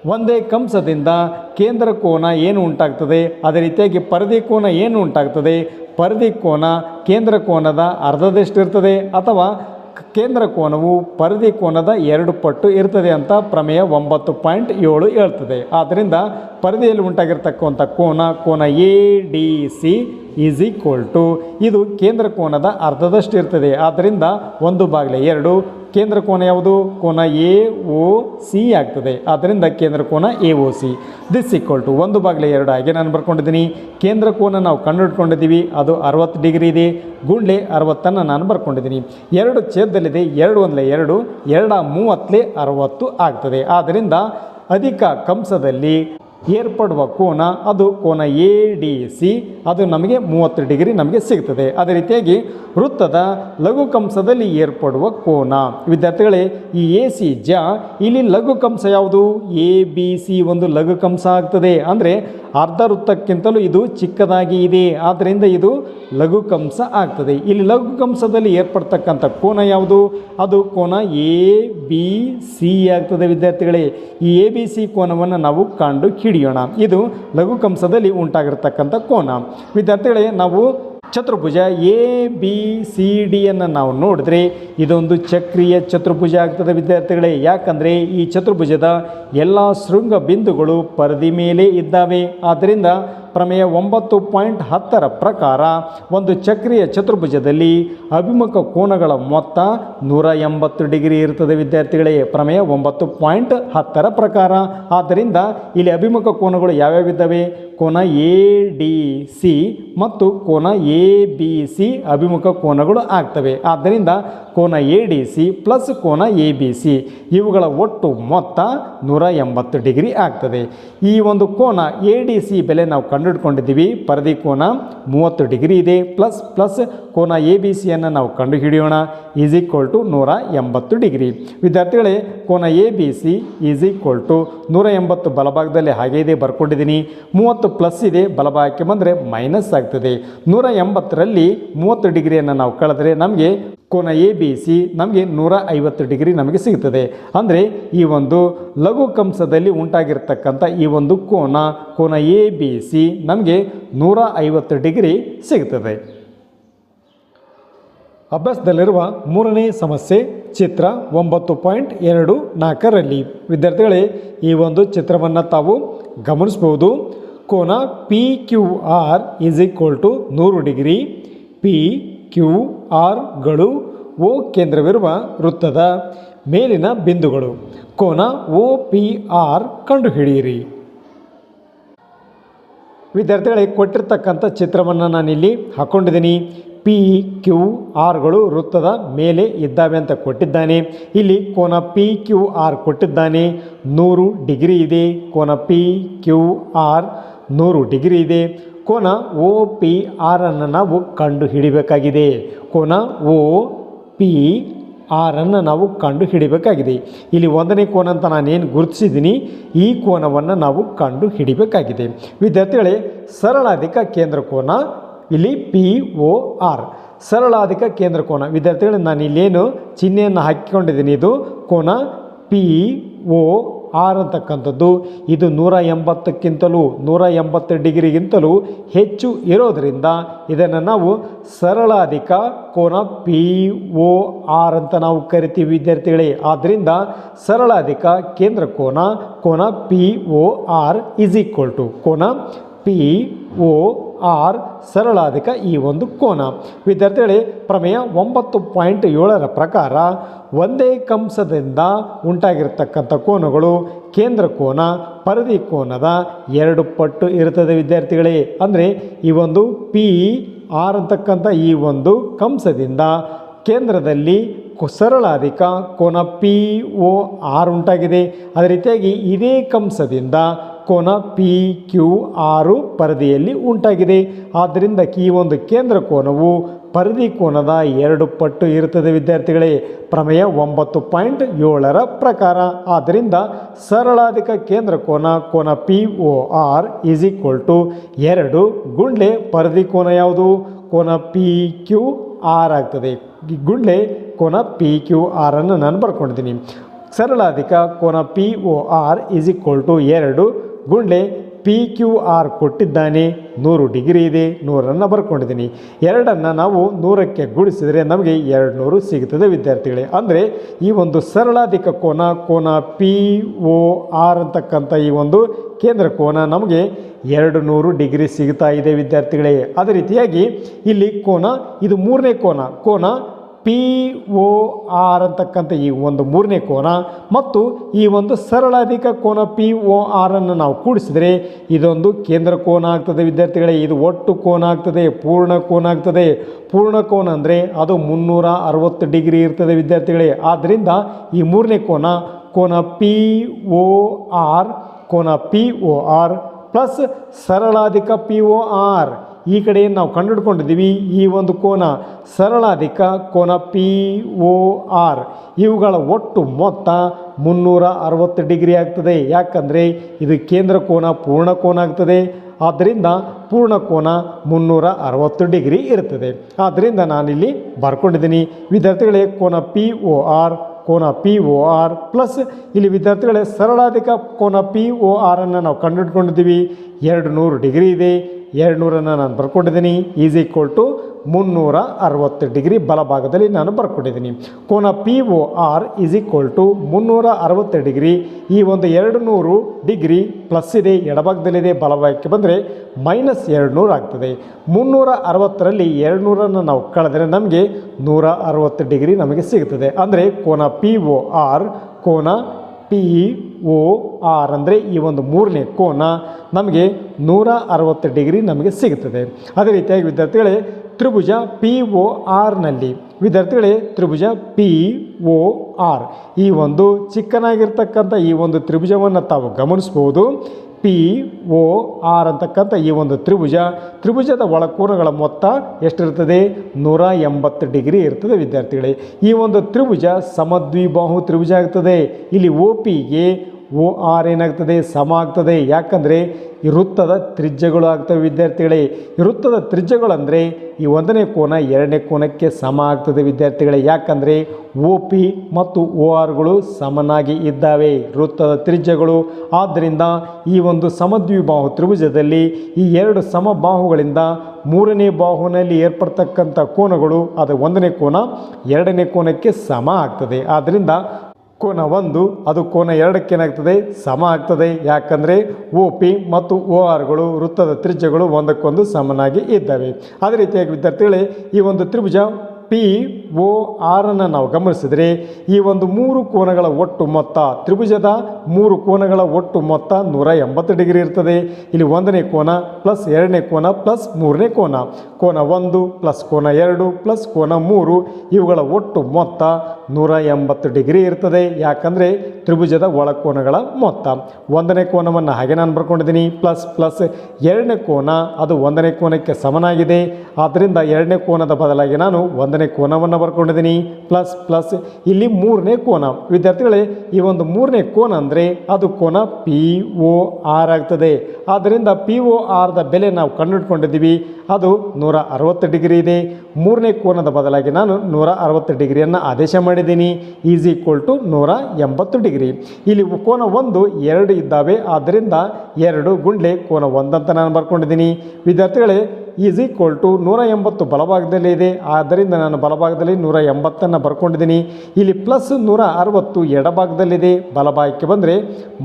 ಒಂದೇ ಕಂಸದಿಂದ ಕೇಂದ್ರ ಕೋನ ಏನು ಉಂಟಾಗ್ತದೆ? ಅದೇ ರೀತಿಯಾಗಿ ಪರದಿ ಕೋನ ಏನು ಉಂಟಾಗ್ತದೆ? ಪರದಿ ಕೋನ ಕೇಂದ್ರ ಕೋನದ ಅರ್ಧದಷ್ಟು ಇರ್ತದೆ ಅಥವಾ ಕೇಂದ್ರ ಕೋನವು ಪರದೆ ಕೋನದ ಎರಡು ಪಟ್ಟು ಇರ್ತದೆ ಅಂತ ಪ್ರಮೇಯ ಒಂಬತ್ತು ಪಾಯಿಂಟ್ ಏಳು ಹೇಳ್ತದೆ. ಆದ್ದರಿಂದ ಪರದೆಯಲ್ಲಿ ಉಂಟಾಗಿರ್ತಕ್ಕಂಥ ಕೋನ ಕೋನ A, D, C is equal to ಇದು ಕೇಂದ್ರ ಕೋನದ ಅರ್ಧದಷ್ಟು ಇರ್ತದೆ ಆದ್ದರಿಂದ ಒಂದು ಬಾಗಿಲೆ ಎರಡು ಕೇಂದ್ರ ಕೋನ ಯಾವುದು? ಕೋನ ಎ ಒ ಸಿ ಆಗ್ತದೆ. ಆದ್ದರಿಂದ ಕೇಂದ್ರ ಕೋನ A O C. This equal to ಒಂದು ಬಾಗಿಲೆ ಎರಡು ಹಾಗೆ ನಾನು ಬರ್ಕೊಂಡಿದ್ದೀನಿ. ಕೇಂದ್ರ ಕೋನ ನಾವು ಕಂಡುಹಿಡ್ಕೊಂಡಿದ್ದೀವಿ. ಅದು ಅರವತ್ತು ಡಿಗ್ರಿ ಇದೆ. ಗುಂಡ್ಲೆ ಅರವತ್ತನ್ನು ನಾನು ಬರ್ಕೊಂಡಿದ್ದೀನಿ. ಎರಡು ಛೇದದಲ್ಲಿದೆ. ಎರಡು ಒಂದಲೇ ಎರಡು, ಎರಡ ಮೂವತ್ತಲೇ ಅರವತ್ತು ಆಗ್ತದೆ. ಆದ್ದರಿಂದ ಅಧಿಕ ಕಂಸದಲ್ಲಿ ಏರ್ಪಡುವ ಕೋನ ಅದು ಕೋನ ಎ ಡಿ ಸಿ ಅದು ನಮಗೆ ಮೂವತ್ತು ಡಿಗ್ರಿ ನಮಗೆ ಸಿಗ್ತದೆ. ಅದೇ ರೀತಿಯಾಗಿ ವೃತ್ತದ ಲಘು ಕಂಸದಲ್ಲಿ ಏರ್ಪಡುವ ಕೋನ. ವಿದ್ಯಾರ್ಥಿಗಳೇ, ಈ ಎ ಸಿ ಜ, ಇಲ್ಲಿ ಲಘು ಕಂಸ ಯಾವುದು? ಎ ಬಿ ಸಿ ಒಂದು ಲಘು ಕಂಸ ಆಗ್ತದೆ. ಅಂದರೆ ಅರ್ಧ ವೃತ್ತಕ್ಕಿಂತಲೂ ಇದು ಚಿಕ್ಕದಾಗಿ ಇದೆ. ಆದ್ದರಿಂದ ಇದು ಲಘುಕಂಸ ಆಗ್ತದೆ. ಇಲ್ಲಿ ಲಘುಕಂಸದಲ್ಲಿ ಏರ್ಪಡ್ತಕ್ಕಂಥ ಕೋನ ಯಾವುದು? ಅದು ಕೋನ ಎ ಬಿ ಸಿ ಆಗ್ತದೆ ವಿದ್ಯಾರ್ಥಿಗಳೇ. ಈ ಎ ಬಿ ಸಿ ಕೋನವನ್ನು ನಾವು ಕಂಡು ಹಿಡಿಯೋಣ ಇದು ಲಘುಕಂಸದಲ್ಲಿ ಉಂಟಾಗಿರ್ತಕ್ಕಂಥ ಕೋನ. ವಿದ್ಯಾರ್ಥಿಗಳೇ, ನಾವು ಚತುರ್ಭುಜ ಎ, ಬಿ, ಸಿ ಡಿಯನ್ನು ನಾವು ನೋಡಿದ್ರೆ ಇದೊಂದು ಚಕ್ರೀಯ ಚತುರ್ಭುಜ ಆಗ್ತದೆ ವಿದ್ಯಾರ್ಥಿಗಳೇ. ಯಾಕಂದರೆ ಈ ಚತುರ್ಭುಜದ ಎಲ್ಲ ಶೃಂಗ ಬಿಂದುಗಳು ಪರದಿ ಮೇಲೆ ಇದ್ದಾವೆ. ಆದ್ದರಿಂದ ಪ್ರಮೇಯ ಒಂಬತ್ತು ಪಾಯಿಂಟ್ ಹತ್ತರ ಪ್ರಕಾರ ಒಂದು ಚಕ್ರೀಯ ಚತುರ್ಭುಜದಲ್ಲಿ ಅಭಿಮುಖ ಕೋನಗಳ ಮೊತ್ತ ನೂರ ಎಂಬತ್ತು ಡಿಗ್ರಿ ಇರ್ತದೆ ವಿದ್ಯಾರ್ಥಿಗಳೇ. ಪ್ರಮೇಯ ಒಂಬತ್ತು ಪಾಯಿಂಟ್ ಹತ್ತರ ಪ್ರಕಾರ. ಆದ್ದರಿಂದ ಇಲ್ಲಿ ಅಭಿಮುಖ ಕೋನಗಳು ಯಾವ್ಯಾವಿದ್ದಾವೆ ಕೋನ ಎ, ಡಿ, ಸಿ ಮತ್ತು ಕೋನ ಎ, ಬಿ, ಸಿ ಅಭಿಮುಖ ಕೋನಗಳು ಆಗ್ತವೆ. ಆದ್ದರಿಂದ ಕೋನ ಎ, ಡಿ, ಸಿ ಪ್ಲಸ್ ಕೋನ ಎ, ಬಿ, ಸಿ ಇವುಗಳ ಒಟ್ಟು ಮೊತ್ತ ನೂರ ಎಂಬತ್ತು ಡಿಗ್ರಿ ಆಗ್ತದೆ. ಈ ಒಂದು ಕೋನ ಎ, ಡಿ, ಸಿ ಬೆಲೆ ನಾವು ಕಂಡುಹಿಡ್ಕೊಂಡಿದ್ದೀವಿ ಪರದಿ ಕೋನ ಮೂವತ್ತು ಡಿಗ್ರಿ ಇದೆ. ಪ್ಲಸ್ ಪ್ಲಸ್ ಕೋನ ಎ ಬಿ ಸಿಯನ್ನು ನಾವು ಕಂಡುಹಿಡಿಯೋಣ. ಈಸ್ ಈಕ್ವಲ್ ಟು ನೂರ ಎಂಬತ್ತು ಡಿಗ್ರಿ. ವಿದ್ಯಾರ್ಥಿಗಳೇ, ಕೋನ A B C is equal to ನೂರ ಎಂಬತ್ತು ಬಲಭಾಗದಲ್ಲಿ ಹಾಗೆ ಇದೆ, ಬರ್ಕೊಂಡಿದ್ದೀನಿ. ಮೂವತ್ತು ಪ್ಲಸ್ ಇದೆ, ಬಲಭಾಗಕ್ಕೆ ಬಂದರೆ ಮೈನಸ್ ಆಗ್ತದೆ. ನೂರ ಎಂಬತ್ತರಲ್ಲಿ ಮೂವತ್ತು ಡಿಗ್ರಿಯನ್ನು ನಾವು ಕಳೆದ್ರೆ ನಮಗೆ ಕೋನ ಎ ಬಿ ಸಿ ನಮಗೆ ನೂರ ಐವತ್ತು ಡಿಗ್ರಿ ನಮಗೆ ಸಿಗ್ತದೆ. ಅಂದರೆ ಈ ಒಂದು ಲಘು ಕಂಸದಲ್ಲಿ ಉಂಟಾಗಿರ್ತಕ್ಕಂಥ ಈ ಒಂದು ಕೋನ ಕೋನ ಎ ಬಿ ಸಿ ನಮಗೆ ನೂರ ಐವತ್ತು ಡಿಗ್ರಿ ಸಿಗ್ತದೆ. ಅಭ್ಯಾಸದಲ್ಲಿರುವ ಮೂರನೇ ಸಮಸ್ಯೆ ಚಿತ್ರ ಒಂಬತ್ತು ಪಾಯಿಂಟ್ ಎರಡು ನಾಲ್ಕರಲ್ಲಿ. ವಿದ್ಯಾರ್ಥಿಗಳೇ, ಈ ಒಂದು ಚಿತ್ರವನ್ನು ತಾವು ಗಮನಿಸ್ಬೋದು ಕೋನ P Q R is equal to ನೂರು ಡಿಗ್ರಿ. ಪಿ ಕ್ಯೂ ಆರ್ಗಳು ಓ ಕೇಂದ್ರವಿರುವ ವೃತ್ತದ ಮೇಲಿನ ಬಿಂದುಗಳು. ಕೋನ ಓ ಪಿ ಆರ್ ಕಂಡುಹಿಡಿಯಿರಿ. ವಿದ್ಯಾರ್ಥಿಗಳಿಗೆ ಕೊಟ್ಟಿರ್ತಕ್ಕಂಥ ಚಿತ್ರವನ್ನು ನಾನಿಲ್ಲಿ ಹಾಕ್ಕೊಂಡಿದ್ದೀನಿ ಪಿ ಕ್ಯೂ ಆರ್ಗಳು ವೃತ್ತದ ಮೇಲೆ ಇದ್ದಾವೆ ಅಂತ ಕೊಟ್ಟಿದ್ದಾನೆ. ಇಲ್ಲಿ ಕೋನ ಪಿ ಕ್ಯೂ ಆರ್ ಕೊಟ್ಟಿದ್ದಾನೆ. ನೂರು ಡಿಗ್ರಿ ಇದೆ. ಕೋನ ಪಿ ಕ್ಯೂ ಆರ್ ನೂರು ಡಿಗ್ರಿ ಇದೆ. ಕೋನ ಒ ಪಿ ಆರನ್ನು ನಾವು ಕಂಡು ಹಿಡಿಬೇಕಾಗಿದೆ ಕೋನ ಓ ಪಿ ಆರನ್ನು ನಾವು ಕಂಡು ಹಿಡಿಬೇಕಾಗಿದೆ ಇಲ್ಲಿ ಒಂದನೇ ಕೋನ ಅಂತ ನಾನೇನು ಗುರುತಿಸಿದ್ದೀನಿ. ಈ ಕೋನವನ್ನು ನಾವು ಕಂಡು ಹಿಡಿಬೇಕಾಗಿದೆ ವಿದ್ಯಾರ್ಥಿಗಳೇ, ಸರಳಾಧಿಕ ಕೇಂದ್ರ ಕೋನ ಇಲ್ಲಿ ಪಿ ಒ ಆರ್ ಸರಳಾಧಿಕ ಕೇಂದ್ರ ಕೋನ. ವಿದ್ಯಾರ್ಥಿಗಳು ನಾನು ಇಲ್ಲೇನು ಚಿಹ್ನೆಯನ್ನು ಹಾಕಿಕೊಂಡಿದ್ದೀನಿ. ಇದು ಕೋನ ಪಿ ಒ ಆರ್ ಅಂತಕ್ಕಂಥದ್ದು. ಇದು ನೂರ ಎಂಬತ್ತಕ್ಕಿಂತಲೂ ನೂರ ಎಂಬತ್ತು ಡಿಗ್ರಿಗಿಂತಲೂ ಹೆಚ್ಚು ಇರೋದರಿಂದ ಇದನ್ನು ನಾವು ಸರಳಾಧಿಕ ಕೋನ ಪಿ ಒ ಆರ್ ಅಂತ ನಾವು ಕರಿತೀವಿ ವಿದ್ಯಾರ್ಥಿಗಳೇ. ಆದ್ದರಿಂದ ಸರಳಾಧಿಕ ಕೇಂದ್ರ ಕೋನ ಕೋನ P O R is equal to ಕೋನ ಪಿ ಒ ಆರ್ ಸರಳಾಧಿಕ ಈ ಒಂದು ಕೋನ. ವಿದ್ಯಾರ್ಥಿಗಳೇ, ಪ್ರಮೇಯ ಒಂಬತ್ತು ಪಾಯಿಂಟ್ ಏಳರ ಪ್ರಕಾರ ಒಂದೇ ಕಂಸದಿಂದ ಉಂಟಾಗಿರ್ತಕ್ಕಂಥ ಕೋನಗಳು ಕೇಂದ್ರ ಕೋನ ಪರದಿ ಕೋನದ ಎರಡು ಪಟ್ಟು ಇರುತ್ತದೆ ವಿದ್ಯಾರ್ಥಿಗಳೇ. ಅಂದರೆ ಈ ಒಂದು ಪಿ ಆರ್ ಅಂತಕ್ಕಂಥ ಈ ಒಂದು ಕಂಸದಿಂದ ಕೇಂದ್ರದಲ್ಲಿ ಸರಳಾಧಿಕ ಕೋನ ಪಿ ಒ ಆರ್ ಉಂಟಾಗಿದೆ. ಅದೇ ರೀತಿಯಾಗಿ ಇದೇ ಕಂಸದಿಂದ ಕೋನ ಪಿ ಕ್ಯೂ ಆರು ಪರದೆಯಲ್ಲಿ ಉಂಟಾಗಿದೆ. ಆದ್ದರಿಂದ ಈ ಒಂದು ಕೇಂದ್ರ ಕೋನವು ಪರಿಧಿ ಕೋನದ ಎರಡು ಪಟ್ಟು ಇರುತ್ತದೆ ವಿದ್ಯಾರ್ಥಿಗಳೇ. ಪ್ರಮೇಯ ಒಂಬತ್ತು ಪಾಯಿಂಟ್ ಏಳರ ಪ್ರಕಾರ. ಆದ್ದರಿಂದ ಸರಳಾಧಿಕ ಕೇಂದ್ರ ಕೋನ ಕೋನ P O R is equal to ಎರಡು ಗುಂಡ್ಲೆ ಪರಿಧಿ ಕೋನ ಯಾವುದು? ಕೋನ ಪಿ ಕ್ಯೂ ಆರ್ ಆಗ್ತದೆ. ಗುಂಡ್ಲೆ ಕೋನ ಪಿ ಕ್ಯೂ ಆರನ್ನು ನಾನು ಬರ್ಕೊಂಡಿದ್ದೀನಿ. ಸರಳಾಧಿಕ ಕೋನ P O R is equal to ಎರಡು ಗುಂಡ್ಲೆ ಪಿ ಕ್ಯೂ ಆರ್ ಕೊಟ್ಟಿದ್ದಾನೆ. ನೂರು ಡಿಗ್ರಿ ಇದೆ. ನೂರನ್ನು ಬರ್ಕೊಂಡಿದ್ದೀನಿ. ಎರಡನ್ನು ನಾವು ನೂರಕ್ಕೆ ಗುಣಿಸಿದರೆ ನಮಗೆ ಎರಡು ನೂರು ಸಿಗುತ್ತದೆ ವಿದ್ಯಾರ್ಥಿಗಳೇ. ಅಂದರೆ ಈ ಒಂದು ಸರಳಾಧಿಕ ಕೋನ ಕೋನ ಪಿ ಒ ಆರ್ ಅಂತಕ್ಕಂಥ ಈ ಒಂದು ಕೇಂದ್ರ ಕೋನ ನಮಗೆ ಎರಡು ನೂರು ಡಿಗ್ರಿ ಸಿಗ್ತಾ ಇದೆ ವಿದ್ಯಾರ್ಥಿಗಳೇ. ಅದೇ ರೀತಿಯಾಗಿ ಇಲ್ಲಿ ಕೋನ, ಇದು ಮೂರನೇ ಕೋನ. ಕೋನ ಪಿ ಒ ಆರ್ ಅಂತಕ್ಕಂಥ ಈ ಒಂದು ಮೂರನೇ ಕೋನ ಮತ್ತು ಈ ಒಂದು ಸರಳಾಧಿಕ ಕೋನ ಪಿ ಒ ಆರನ್ನು ನಾವು ಕೂಡಿಸಿದರೆ ಇದೊಂದು ಕೇಂದ್ರ ಕೋನ ಆಗ್ತದೆ ವಿದ್ಯಾರ್ಥಿಗಳೇ, ಇದು ಒಟ್ಟು ಕೋನ ಆಗ್ತದೆ, ಪೂರ್ಣ ಕೋನ ಆಗ್ತದೆ. ಪೂರ್ಣ ಕೋನ ಅಂದರೆ ಅದು ಮುನ್ನೂರ ಅರವತ್ತು ಡಿಗ್ರಿ ಇರ್ತದೆ ವಿದ್ಯಾರ್ಥಿಗಳೇ. ಆದ್ದರಿಂದ ಈ ಮೂರನೇ ಕೋನ ಕೋನ ಪಿ ಒ ಆರ್ ಕೋನ ಪಿ ಒ ಆರ್ ಪ್ಲಸ್ ಸರಳಾಧಿಕ ಪಿ ಒ ಆರ್ ಈ ಕಡೆಯನ್ನು ನಾವು ಕಂಡುಹಿಡ್ಕೊಂಡಿದ್ದೀವಿ. ಈ ಒಂದು ಕೋನ ಸರಳಾಧಿಕ ಕೋನ ಪಿ ಒ ಆರ್ ಇವುಗಳ ಒಟ್ಟು ಮೊತ್ತ ಮುನ್ನೂರ ಅರವತ್ತು ಡಿಗ್ರಿ ಆಗ್ತದೆ. ಯಾಕಂದರೆ ಇದು ಕೇಂದ್ರ ಕೋನ, ಪೂರ್ಣ ಕೋನ ಆಗ್ತದೆ. ಆದ್ದರಿಂದ ಪೂರ್ಣ ಕೋನ ಮುನ್ನೂರ ಅರವತ್ತು ಡಿಗ್ರಿ ಇರ್ತದೆ ಆದ್ದರಿಂದ ನಾನಿಲ್ಲಿ ಬರ್ಕೊಂಡಿದ್ದೀನಿ. ವಿದ್ಯಾರ್ಥಿಗಳೇ, ಕೋನ ಪಿ ಒ ಆರ್ ಕೋನ ಪಿ ಒ ಆರ್ ಪ್ಲಸ್ ಇಲ್ಲಿ ವಿದ್ಯಾರ್ಥಿಗಳೇ, ಸರಳಾಧಿಕ ಕೋನ ಪಿ ಒ ಆರನ್ನು ನಾವು ಕಂಡುಹಿಡ್ಕೊಂಡಿದ್ದೀವಿ. ಎರಡು ನೂರು ಡಿಗ್ರಿ ಇದೆ. ಎರಡು ನೂರನ್ನು ನಾನು ಬರ್ಕೊಂಡಿದ್ದೀನಿ. ಈಸ್ ಈಕ್ವಲ್ ಟು ಮುನ್ನೂರ ಅರವತ್ತು ಡಿಗ್ರಿ ಬಲಭಾಗದಲ್ಲಿ ನಾನು ಬರ್ಕೊಂಡಿದ್ದೀನಿ. ಕೋನ P O R is equal to ಮುನ್ನೂರ ಅರವತ್ತು ಡಿಗ್ರಿ. ಈ ಒಂದು ಎರಡು ನೂರು ಡಿಗ್ರಿ ಪ್ಲಸ್ ಇದೆ, ಎಡಭಾಗದಲ್ಲಿದೆ, ಬಲಭಾಗಕ್ಕೆ ಬಂದರೆ ಮೈನಸ್ ಎರಡು ನೂರು ಆಗ್ತದೆ. ಮುನ್ನೂರ ಅರವತ್ತರಲ್ಲಿ ಎರಡು ನೂರನ್ನು ನಾವು ಕಳೆದರೆ ನಮಗೆ ನೂರ ಅರವತ್ತು ಡಿಗ್ರಿ ನಮಗೆ ಸಿಗ್ತದೆ. ಅಂದರೆ ಕೋನ ಪಿ ಒ ಆರ್ ಕೋನ ಪಿ ಒ ಆರ್ ಅಂದರೆ ಈ ಒಂದು ಮೂರನೇ ಕೋನ ನಮಗೆ ನೂರ ಅರವತ್ತು ಡಿಗ್ರಿ ನಮಗೆ ಸಿಗುತ್ತದೆ. ಅದೇ ರೀತಿಯಾಗಿ ವಿದ್ಯಾರ್ಥಿಗಳೇ, ತ್ರಿಭುಜ ಪಿ ಒ ಆರ್ನಲ್ಲಿ ವಿದ್ಯಾರ್ಥಿಗಳೇ, ತ್ರಿಭುಜ ಪಿ ಒ ಆರ್ ಈ ಒಂದು ಚಿಕ್ಕನಾಗಿರ್ತಕ್ಕಂಥ ಈ ಒಂದು ತ್ರಿಭುಜವನ್ನು ತಾವು ಗಮನಿಸ್ಬೋದು. ಪಿ ಒ ಆರ್ ಅಂತಕ್ಕಂಥ ಈ ಒಂದು ತ್ರಿಭುಜ, ತ್ರಿಭುಜದ ಒಳಕೋನಗಳ ಮೊತ್ತ ಎಷ್ಟಿರ್ತದೆ ನೂರ ಎಂಬತ್ತು ಡಿಗ್ರಿ ಇರ್ತದೆ ವಿದ್ಯಾರ್ಥಿಗಳೇ. ಈ ಒಂದು ತ್ರಿಭುಜ ಸಮದ್ವಿಬಾಹು ತ್ರಿಭುಜ ಆಗ್ತದೆ. ಇಲ್ಲಿ ಒ ಪಿಗೆ ಒ ಆರ್ ಏನಾಗ್ತದೆ? ಸಮ ಆಗ್ತದೆ. ಯಾಕಂದರೆ ಈ ವೃತ್ತದ ತ್ರಿಜ್ಯಗಳು ಆಗ್ತವೆ ವಿದ್ಯಾರ್ಥಿಗಳೇ. ಈ ವೃತ್ತದ ತ್ರಿಜ್ಯಗಳಂದರೆ ಈ ಒಂದನೇ ಕೋನ ಎರಡನೇ ಕೋನಕ್ಕೆ ಸಮ ಆಗ್ತದೆ ವಿದ್ಯಾರ್ಥಿಗಳೇ. ಯಾಕಂದರೆ ಒ ಪಿ ಮತ್ತು ಓ ಆರ್ಗಳು ಸಮನಾಗಿ ಇದ್ದಾವೆ. ವೃತ್ತದ ತ್ರಿಜ್ಯಗಳು. ಆದ್ದರಿಂದ ಈ ಒಂದು ಸಮದ್ವಿಬಾಹು ತ್ರಿಭುಜದಲ್ಲಿ ಈ ಎರಡು ಸಮಬಾಹುಗಳಿಂದ ಮೂರನೇ ಬಾಹುವಿನಲ್ಲಿ ಏರ್ಪಡ್ತಕ್ಕಂಥ ಕೋನಗಳು, ಅದು ಒಂದನೇ ಕೋನ ಎರಡನೇ ಕೋನಕ್ಕೆ ಸಮ ಆಗ್ತದೆ. ಆದ್ದರಿಂದ ಕೋನ ಒಂದು, ಅದು ಕೋನ ಎರಡಕ್ಕೆ ಏನಾಗ್ತದೆ? ಸಮ ಆಗ್ತದೆ. ಯಾಕಂದರೆ ಒ ಪಿ ಮತ್ತು ಒ ಆರ್ಗಳು ವೃತ್ತದ ತ್ರಿಜ್ಯಗಳು ಒಂದಕ್ಕೊಂದು ಸಮನಾಗಿ ಇದ್ದಾವೆ. ಅದೇ ರೀತಿಯಾಗಿ ವಿದ್ಯಾರ್ಥಿಗಳೇ, ಈ ಒಂದು ತ್ರಿಭುಜ ಪಿ ಒ ಆರನ್ನು ನಾವು ಗಮನಿಸಿದರೆ, ಈ ಒಂದು ಮೂರು ಕೋನಗಳ ಒಟ್ಟು ಮೊತ್ತ, ತ್ರಿಭುಜದ ಮೂರು ಕೋನಗಳ ಒಟ್ಟು ಮೊತ್ತ ನೂರ ಎಂಬತ್ತು ಡಿಗ್ರಿ ಇರ್ತದೆ. ಇಲ್ಲಿ ಒಂದನೇ ಕೋನ ಪ್ಲಸ್ ಎರಡನೇ ಕೋನ ಪ್ಲಸ್ ಮೂರನೇ ಕೋನ. ಕೋನ ಒಂದು ಪ್ಲಸ್ ಕೋನ ಎರಡು ಪ್ಲಸ್ ಕೋನ ಮೂರು, ಇವುಗಳ ಒಟ್ಟು ಮೊತ್ತ ನೂರ ಎಂಬತ್ತು ಡಿಗ್ರಿ ಇರ್ತದೆ. ಯಾಕಂದರೆ ತ್ರಿಭುಜದ ಒಳಕೋನಗಳ ಮೊತ್ತ. ಒಂದನೇ ಕೋನವನ್ನು ಹಾಗೆ ನಾನು ಬರ್ಕೊಂಡಿದ್ದೀನಿ. ಪ್ಲಸ್ ಪ್ಲಸ್ ಎರಡನೇ ಕೋನ, ಅದು ಒಂದನೇ ಕೋನಕ್ಕೆ ಸಮನಾಗಿದೆ. ಆದ್ದರಿಂದ ಎರಡನೇ ಕೋನದ ಬದಲಾಗಿ ನಾನು ಒಂದನೇ ಕೋನವನ್ನು ಬರ್ಕೊಂಡಿದ್ದೀನಿ. ಪ್ಲಸ್ ಪ್ಲಸ್ ಇಲ್ಲಿ ಮೂರನೇ ಕೋನ. ವಿದ್ಯಾರ್ಥಿಗಳೇ, ಈ ಒಂದು ಮೂರನೇ ಕೋನ ಅಂದರೆ ಅದು ಕೋನ ಪಿ ಒ ಆರ್ ಆಗ್ತದೆ. ಆದ್ದರಿಂದ ಪಿ ಒ ಆರ್ದ ಬೆಲೆ ನಾವು ಕಂಡುಹಿಡ್ಕೊಂಡಿದ್ದೀವಿ. ಅದು ನೂರ ಅರವತ್ತು ಡಿಗ್ರಿ ಇದೆ. ಮೂರನೇ ಕೋನದ ಬದಲಾಗಿ ನಾನು ನೂರ ಅರವತ್ತು ಡಿಗ್ರಿಯನ್ನು ಆದೇಶ ಮಾಡಿದ್ದೀನಿ. ಈಸ್ ಈಕ್ವಲ್ ಟು ನೂರ ಎಂಬತ್ತು ಡಿಗ್ರಿ. ಇಲ್ಲಿ ಕೋನ ಒಂದು, ಎರಡು ಇದ್ದಾವೆ. ಆದ್ದರಿಂದ ಎರಡು ಗುಂಡ್ಲೆ ಕೋನ ಒಂದಂತ ನಾನು ಬರ್ಕೊಂಡಿದ್ದೀನಿ. ವಿದ್ಯಾರ್ಥಿಗಳೇ ಈಸ್ ಈಕ್ವಲ್ ಟು ನೂರ ಎಂಬತ್ತು ಬಲಭಾಗದಲ್ಲಿ ಇದೆ. ಆದ್ದರಿಂದ ನಾನು ಬಲಭಾಗದಲ್ಲಿ ನೂರ ಎಂಬತ್ತನ್ನು ಬರ್ಕೊಂಡಿದ್ದೀನಿ. ಇಲ್ಲಿ ಪ್ಲಸ್ ನೂರ ಅರವತ್ತು ಎಡಭಾಗದಲ್ಲಿದೆ ಬಲಭಾಗಕ್ಕೆ ಬಂದರೆ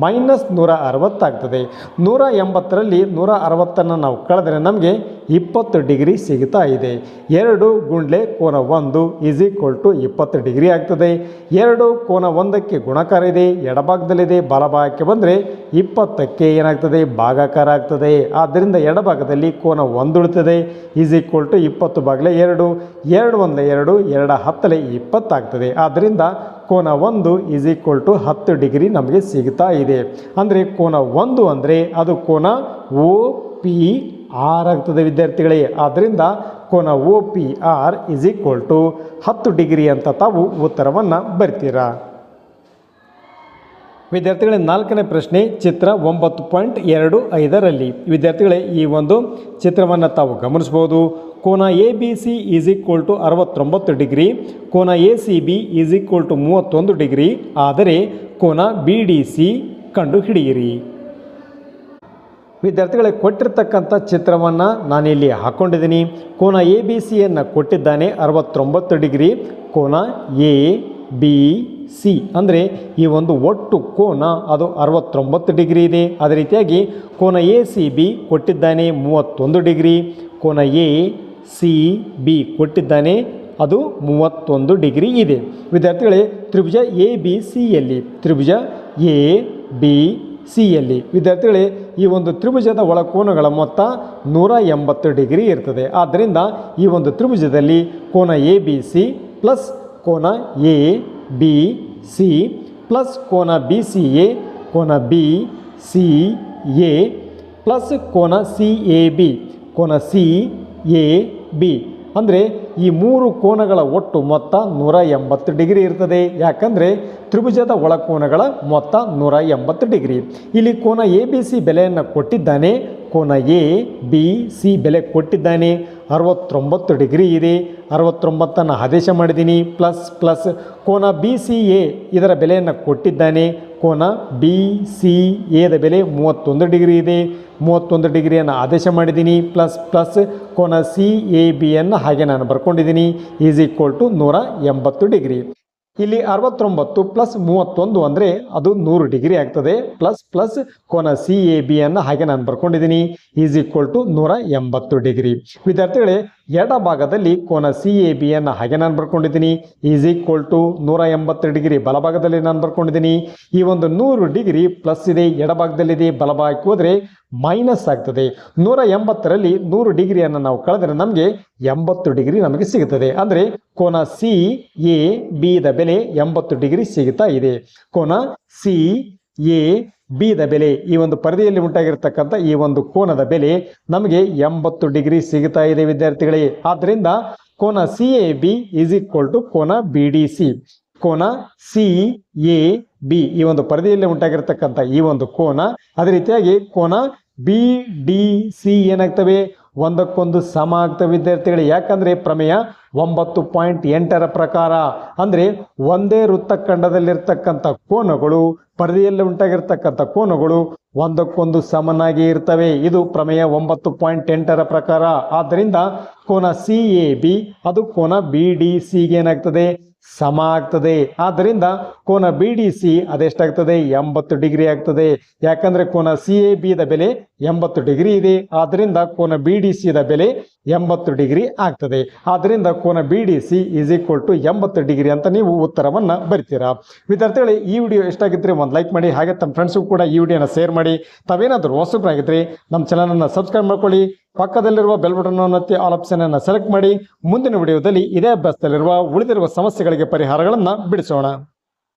ಮೈನಸ್ ನೂರ ಅರವತ್ತಾಗ್ತದೆ ನೂರ ಎಂಬತ್ತರಲ್ಲಿ ನೂರ ಅರವತ್ತನ್ನು ನಾವು ಕಳೆದರೆ ನಮಗೆ ಇಪ್ಪತ್ತು ಡಿಗ್ರಿ ಸಿಗ್ತಾ ಇದೆ. ಎರಡು ಗುಂಡ್ಲೆ ಕೋನ ಒಂದು ಈಸ್ ಈಕ್ವಲ್ ಟು ಇಪ್ಪತ್ತು ಡಿಗ್ರಿ ಆಗ್ತದೆ. ಎರಡು ಕೋನ ಒಂದಕ್ಕೆ ಗುಣಕಾರ ಇದೆ. ಎಡಭಾಗದಲ್ಲಿದೆ ಬಲಭಾಗಕ್ಕೆ ಬಂದರೆ ಇಪ್ಪತ್ತಕ್ಕೆ ಏನಾಗ್ತದೆ? ಭಾಗಾಕಾರ ಆಗ್ತದೆ. ಆದ್ದರಿಂದ ಎಡಭಾಗದಲ್ಲಿ ಕೋನ ಒಂದು ಉಳಿತದೆ ಈಸ್ ಈಕ್ವಲ್ ಟು ಇಪ್ಪತ್ತು ಬಾಗಿಲೆ ಎರಡು ಎರಡು ಒಂದಲೆ ಎರಡು, ಎರಡ ಹತ್ತಲೆ ಇಪ್ಪತ್ತಾಗ್ತದೆ. ಆದ್ದರಿಂದ ಕೋನ ಒಂದು ಈಸ್ ಈಕ್ವಲ್ ಟು ಹತ್ತು ಡಿಗ್ರಿ ನಮಗೆ ಸಿಗ್ತಾ ಇದೆ. ಅಂದರೆ ಕೋನ ಒಂದು ಅಂದರೆ ಅದು ಕೋನ ಓ ಪಿ ಆರ್ ಆಗ್ತದೆ ವಿದ್ಯಾರ್ಥಿಗಳೇ. ಆದ್ದರಿಂದ ಕೋನ O P R is equal to ಹತ್ತು ಡಿಗ್ರಿ ಅಂತ ತಾವು ಉತ್ತರವನ್ನು ಬರ್ತೀರಾ? ವಿದ್ಯಾರ್ಥಿಗಳೇ, ನಾಲ್ಕನೇ ಪ್ರಶ್ನೆ, ಚಿತ್ರ ಒಂಬತ್ತು ಪಾಯಿಂಟ್ ಎರಡು ಐದರಲ್ಲಿ. ವಿದ್ಯಾರ್ಥಿಗಳೇ, ಈ ಒಂದು ಚಿತ್ರವನ್ನು ತಾವು ಗಮನಿಸ್ಬೋದು ಕೋನ A B C is equal to ಅರವತ್ತೊಂಬತ್ತು ಡಿಗ್ರಿ, ಕೋನ A C B is equal to ಮೂವತ್ತೊಂದು ಡಿಗ್ರಿ, ಆದರೆ ಕೋನ ಬಿ ಡಿ ಸಿ ಕಂಡು ಹಿಡಿಯಿರಿ ವಿದ್ಯಾರ್ಥಿಗಳಿಗೆ ಕೊಟ್ಟಿರ್ತಕ್ಕಂಥ ಚಿತ್ರವನ್ನು ನಾನಿಲ್ಲಿ ಹಾಕ್ಕೊಂಡಿದ್ದೀನಿ ಕೋನ ಎ ಬಿ ಸಿಯನ್ನು ಕೊಟ್ಟಿದ್ದಾನೆ ಅರವತ್ತೊಂಬತ್ತು ಡಿಗ್ರಿ, ಕೋನ ಎ ಬಿ ಸಿ ಅಂದರೆ ಈ ಒಂದು ಒಟ್ಟು ಕೋನ ಅದು ಅರವತ್ತೊಂಬತ್ತು ಡಿಗ್ರಿ ಇದೆ. ಅದೇ ರೀತಿಯಾಗಿ ಕೋನ ಎ, ಸಿ, ಬಿ ಕೊಟ್ಟಿದ್ದಾನೆ ಮೂವತ್ತೊಂದು ಡಿಗ್ರಿ. ಕೋನ ಎ, ಸಿ, ಬಿ ಕೊಟ್ಟಿದ್ದಾನೆ ಅದು ಮೂವತ್ತೊಂದು ಡಿಗ್ರಿ ಇದೆ. ವಿದ್ಯಾರ್ಥಿಗಳೇ, ತ್ರಿಭುಜ ಎ, ಬಿ ಸಿಯಲ್ಲಿ ತ್ರಿಭುಜ ಎ, ಬಿ ಸಿಯಲ್ಲಿ ವಿದ್ಯಾರ್ಥಿಗಳೇ, ಈ ಒಂದು ತ್ರಿಭುಜದ ಒಳಕೋನಗಳ ಮೊತ್ತ ನೂರ ಎಂಬತ್ತು ಡಿಗ್ರಿ ಇರ್ತದೆ. ಆದ್ದರಿಂದ ಈ ಒಂದು ತ್ರಿಭುಜದಲ್ಲಿ ಕೋನ ಎ, ಬಿ, ಸಿ ಪ್ಲಸ್ ಕೋನ ಎ ಬಿ ಸಿ ಪ್ಲಸ್ ಕೋನ ಬಿ ಸಿ ಎ ಕೋನ ಬಿ ಸಿ ಎ ಪ್ಲಸ್ ಕೋನ ಸಿ ಎ ಬಿ ಕೋನ ಸಿ ಎ ಬಿ ಅಂದರೆ ಈ ಮೂರು ಕೋನಗಳ ಒಟ್ಟು ಮೊತ್ತ ನೂರ ಎಂಬತ್ತು ಡಿಗ್ರಿ ಇರ್ತದೆ. ಯಾಕಂದರೆ ತ್ರಿಭುಜದ ಒಳಕೋನಗಳ ಮೊತ್ತ ನೂರ ಎಂಬತ್ತು ಡಿಗ್ರಿ. ಇಲ್ಲಿ ಕೋನ ಎ ಬಿ ಸಿ ಬೆಲೆಯನ್ನು ಕೊಟ್ಟಿದ್ದಾನೆ. ಕೋನ ಎ, ಬಿ, ಸಿ ಬೆಲೆ ಕೊಟ್ಟಿದ್ದಾನೆ. ಅರವತ್ತೊಂಬತ್ತು ಡಿಗ್ರಿ ಇದೆ. ಅರವತ್ತೊಂಬತ್ತನ್ನು ಆದೇಶ ಮಾಡಿದ್ದೀನಿ. Plus plus. ಕೋನ ಬಿ, ಸಿ, ಎ ಇದರ ಬೆಲೆಯನ್ನು ಕೊಟ್ಟಿದ್ದಾನೆ. ಕೋನ ಬಿ, ಸಿ, ಎದ ಬೆಲೆ ಮೂವತ್ತೊಂದು ಡಿಗ್ರಿ ಇದೆ. ಮೂವತ್ತೊಂದು ಡಿಗ್ರಿಯನ್ನು ಆದೇಶ ಮಾಡಿದ್ದೀನಿ. Plus plus. ಕೋನ ಸಿ, ಎ ಬಿಯನ್ನು ಹಾಗೆ ನಾನು ಬರ್ಕೊಂಡಿದ್ದೀನಿ. ಈಸ್ ಈಕ್ವಲ್ ಟು ನೂರ ಎಂಬತ್ತು ಡಿಗ್ರಿ. ಇಲ್ಲಿ ಅರವತ್ತೊಂಬತ್ತು ಪ್ಲಸ್ ಮೂವತ್ತೊಂದು ಅಂದರೆ ಅದು ನೂರು ಡಿಗ್ರಿ ಆಗ್ತದೆ. ಪ್ಲಸ್ ಪ್ಲಸ್ ಕೋನ ಸಿ ಎ ಬಿಯನ್ನು ಹಾಗೆ ನಾನು ಬರ್ಕೊಂಡಿದ್ದೀನಿ. ಈಸ್ ಈಕ್ವಲ್ ಟು ನೂರ ಎಂಬತ್ತು ಡಿಗ್ರಿ. ವಿದ್ಯಾರ್ಥಿಗಳೇ, ಎಡ ಭಾಗದಲ್ಲಿ ಕೋನ ಸಿ ಎ ಬಿಯನ್ನು ಹಾಗೆ ನಾನು ಬರ್ಕೊಂಡಿದ್ದೀನಿ. ಈಸ್ ಈಕ್ವಲ್ ಟು ನೂರ ಎಂಬತ್ತು ಡಿಗ್ರಿ ಬಲಭಾಗದಲ್ಲಿ ನಾನು ಬರ್ಕೊಂಡಿದ್ದೀನಿ. ಈ ಒಂದು ನೂರು ಡಿಗ್ರಿ ಪ್ಲಸ್ ಇದೆ ಎಡಭಾಗದಲ್ಲಿದೆ ಬಲಭಾಗಕ್ಕೆ ಹೋದರೆ ಮೈನಸ್ ಆಗ್ತದೆ. ನೂರ ಎಂಬತ್ತರಲ್ಲಿ ನೂರು ಡಿಗ್ರಿಯನ್ನು ನಾವು ಕಳೆದರೆ ನಮಗೆ ಎಂಬತ್ತು ಡಿಗ್ರಿ ನಮಗೆ ಸಿಗುತ್ತದೆ. ಅಂದರೆ ಕೋನ ಸಿ ಎ ಬಿದ ಬೆಲೆ ಎಂಬತ್ತು ಡಿಗ್ರಿ ಸಿಗುತ್ತಾ ಇದೆ. ಕೋನ ಸಿ ಎ ಬಿದ ಬೆಲೆ ಈ ಒಂದು ಪರದೆಯಲ್ಲಿ ಉಂಟಾಗಿರ್ತಕ್ಕಂಥ ಈ ಒಂದು ಕೋನದ ಬೆಲೆ ನಮಗೆ ಎಂಬತ್ತು ಡಿಗ್ರಿ ಸಿಗುತ್ತಾ ಇದೆ ವಿದ್ಯಾರ್ಥಿಗಳೇ. ಆದ್ದರಿಂದ ಕೋನ C A B is equal to ಕೋನ ಬಿ ಡಿ ಸಿ ಕೋನ ಸಿ ಎ ಬಿ ಈ ಒಂದು ಪರದೆಯಲ್ಲಿ ಉಂಟಾಗಿರ್ತಕ್ಕಂಥ ಈ ಒಂದು ಕೋನ, ಅದೇ ರೀತಿಯಾಗಿ ಕೋನ ಬಿ, ಡಿ, ಸಿ ಏನಾಗ್ತವೆ? ಒಂದಕ್ಕೊಂದು ಸಮ ಆಗ್ತವೆ ವಿದ್ಯಾರ್ಥಿಗಳು. ಯಾಕಂದರೆ ಪ್ರಮೇಯ ಒಂಬತ್ತು ಪಾಯಿಂಟ್ ಎಂಟರ ಪ್ರಕಾರ. ಅಂದರೆ ಒಂದೇ ವೃತ್ತಖಂಡದಲ್ಲಿರ್ತಕ್ಕಂಥ ಕೋನಗಳು, ಪರದೆಯಲ್ಲಿ ಉಂಟಾಗಿರ್ತಕ್ಕಂಥ ಕೋನಗಳು ಒಂದಕ್ಕೊಂದು ಸಮನಾಗಿ ಇರ್ತವೆ. ಇದು ಪ್ರಮೇಯ ಒಂಬತ್ತು ಪಾಯಿಂಟ್ ಎಂಟರ ಪ್ರಕಾರ. ಆದ್ದರಿಂದ ಕೋನ ಸಿ ಎ ಬಿ, ಅದು ಕೋನ ಬಿ, ಡಿ ಸಿಗೆ ಏನಾಗ್ತದೆ? ಸಮ ಆಗ್ತದೆ. ಆದ್ದರಿಂದ ಕೋನ ಬಿ ಡಿ ಸಿ ಅದೆಷ್ಟಾಗ್ತದೆ? ಎಂಬತ್ತು ಡಿಗ್ರಿ ಆಗ್ತದೆ. ಯಾಕಂದರೆ ಕೋನ ಸಿ ಎ ಬಿದ ಬೆಲೆ ಎಂಬತ್ತು ಡಿಗ್ರಿ ಇದೆ. ಆದ್ದರಿಂದ ಕೋನ ಬಿ ಡಿ ಸಿದ ಬೆಲೆ ಎಂಬತ್ತು ಡಿಗ್ರಿ ಆಗ್ತದೆ. ಆದ್ದರಿಂದ ಕೋನ B D C is equal to ಎಂಬತ್ತು ಡಿಗ್ರಿ ಅಂತ ನೀವು ಉತ್ತರವನ್ನು ಬರಿತೀರಾ. ವಿದ್ಯಾರ್ಥಿಗಳೇ, ಈ ವಿಡಿಯೋ ಎಷ್ಟಾಗಿದ್ದರೆ ಒಂದು ಲೈಕ್ ಮಾಡಿ, ಹಾಗೆ ತಮ್ಮ ಫ್ರೆಂಡ್ಸ್ಗೂ ಕೂಡ ಈ ವಿಡಿಯೋನ ಶೇರ್ ಮಾಡಿ. ತಾವೇನಾದರೂ ಹೊಸಬ್ರಾಗಿದ್ದರೆ ನಮ್ಮ ಚಾನಲನ್ನು ಸಬ್ಸ್ಕ್ರೈಬ್ ಮಾಡ್ಕೊಳ್ಳಿ. ಪಕ್ಕದಲ್ಲಿರುವ ಬೆಲ್ ಬಟನ್ ಒತ್ತಿ ಆಲ್ ಆಪ್ಷನ್ ಅನ್ನು ಸೆಲೆಕ್ಟ್ ಮಾಡಿ ಮುಂದಿನ ವಿಡಿಯೋದಲ್ಲಿ ಇದೇ ಅಭ್ಯಾಸದಲ್ಲಿರುವ ಉಳಿದಿರುವ ಸಮಸ್ಯೆಗಳಿಗೆ ಪರಿಹಾರಗಳನ್ನು ಬಿಡಿಸೋಣ.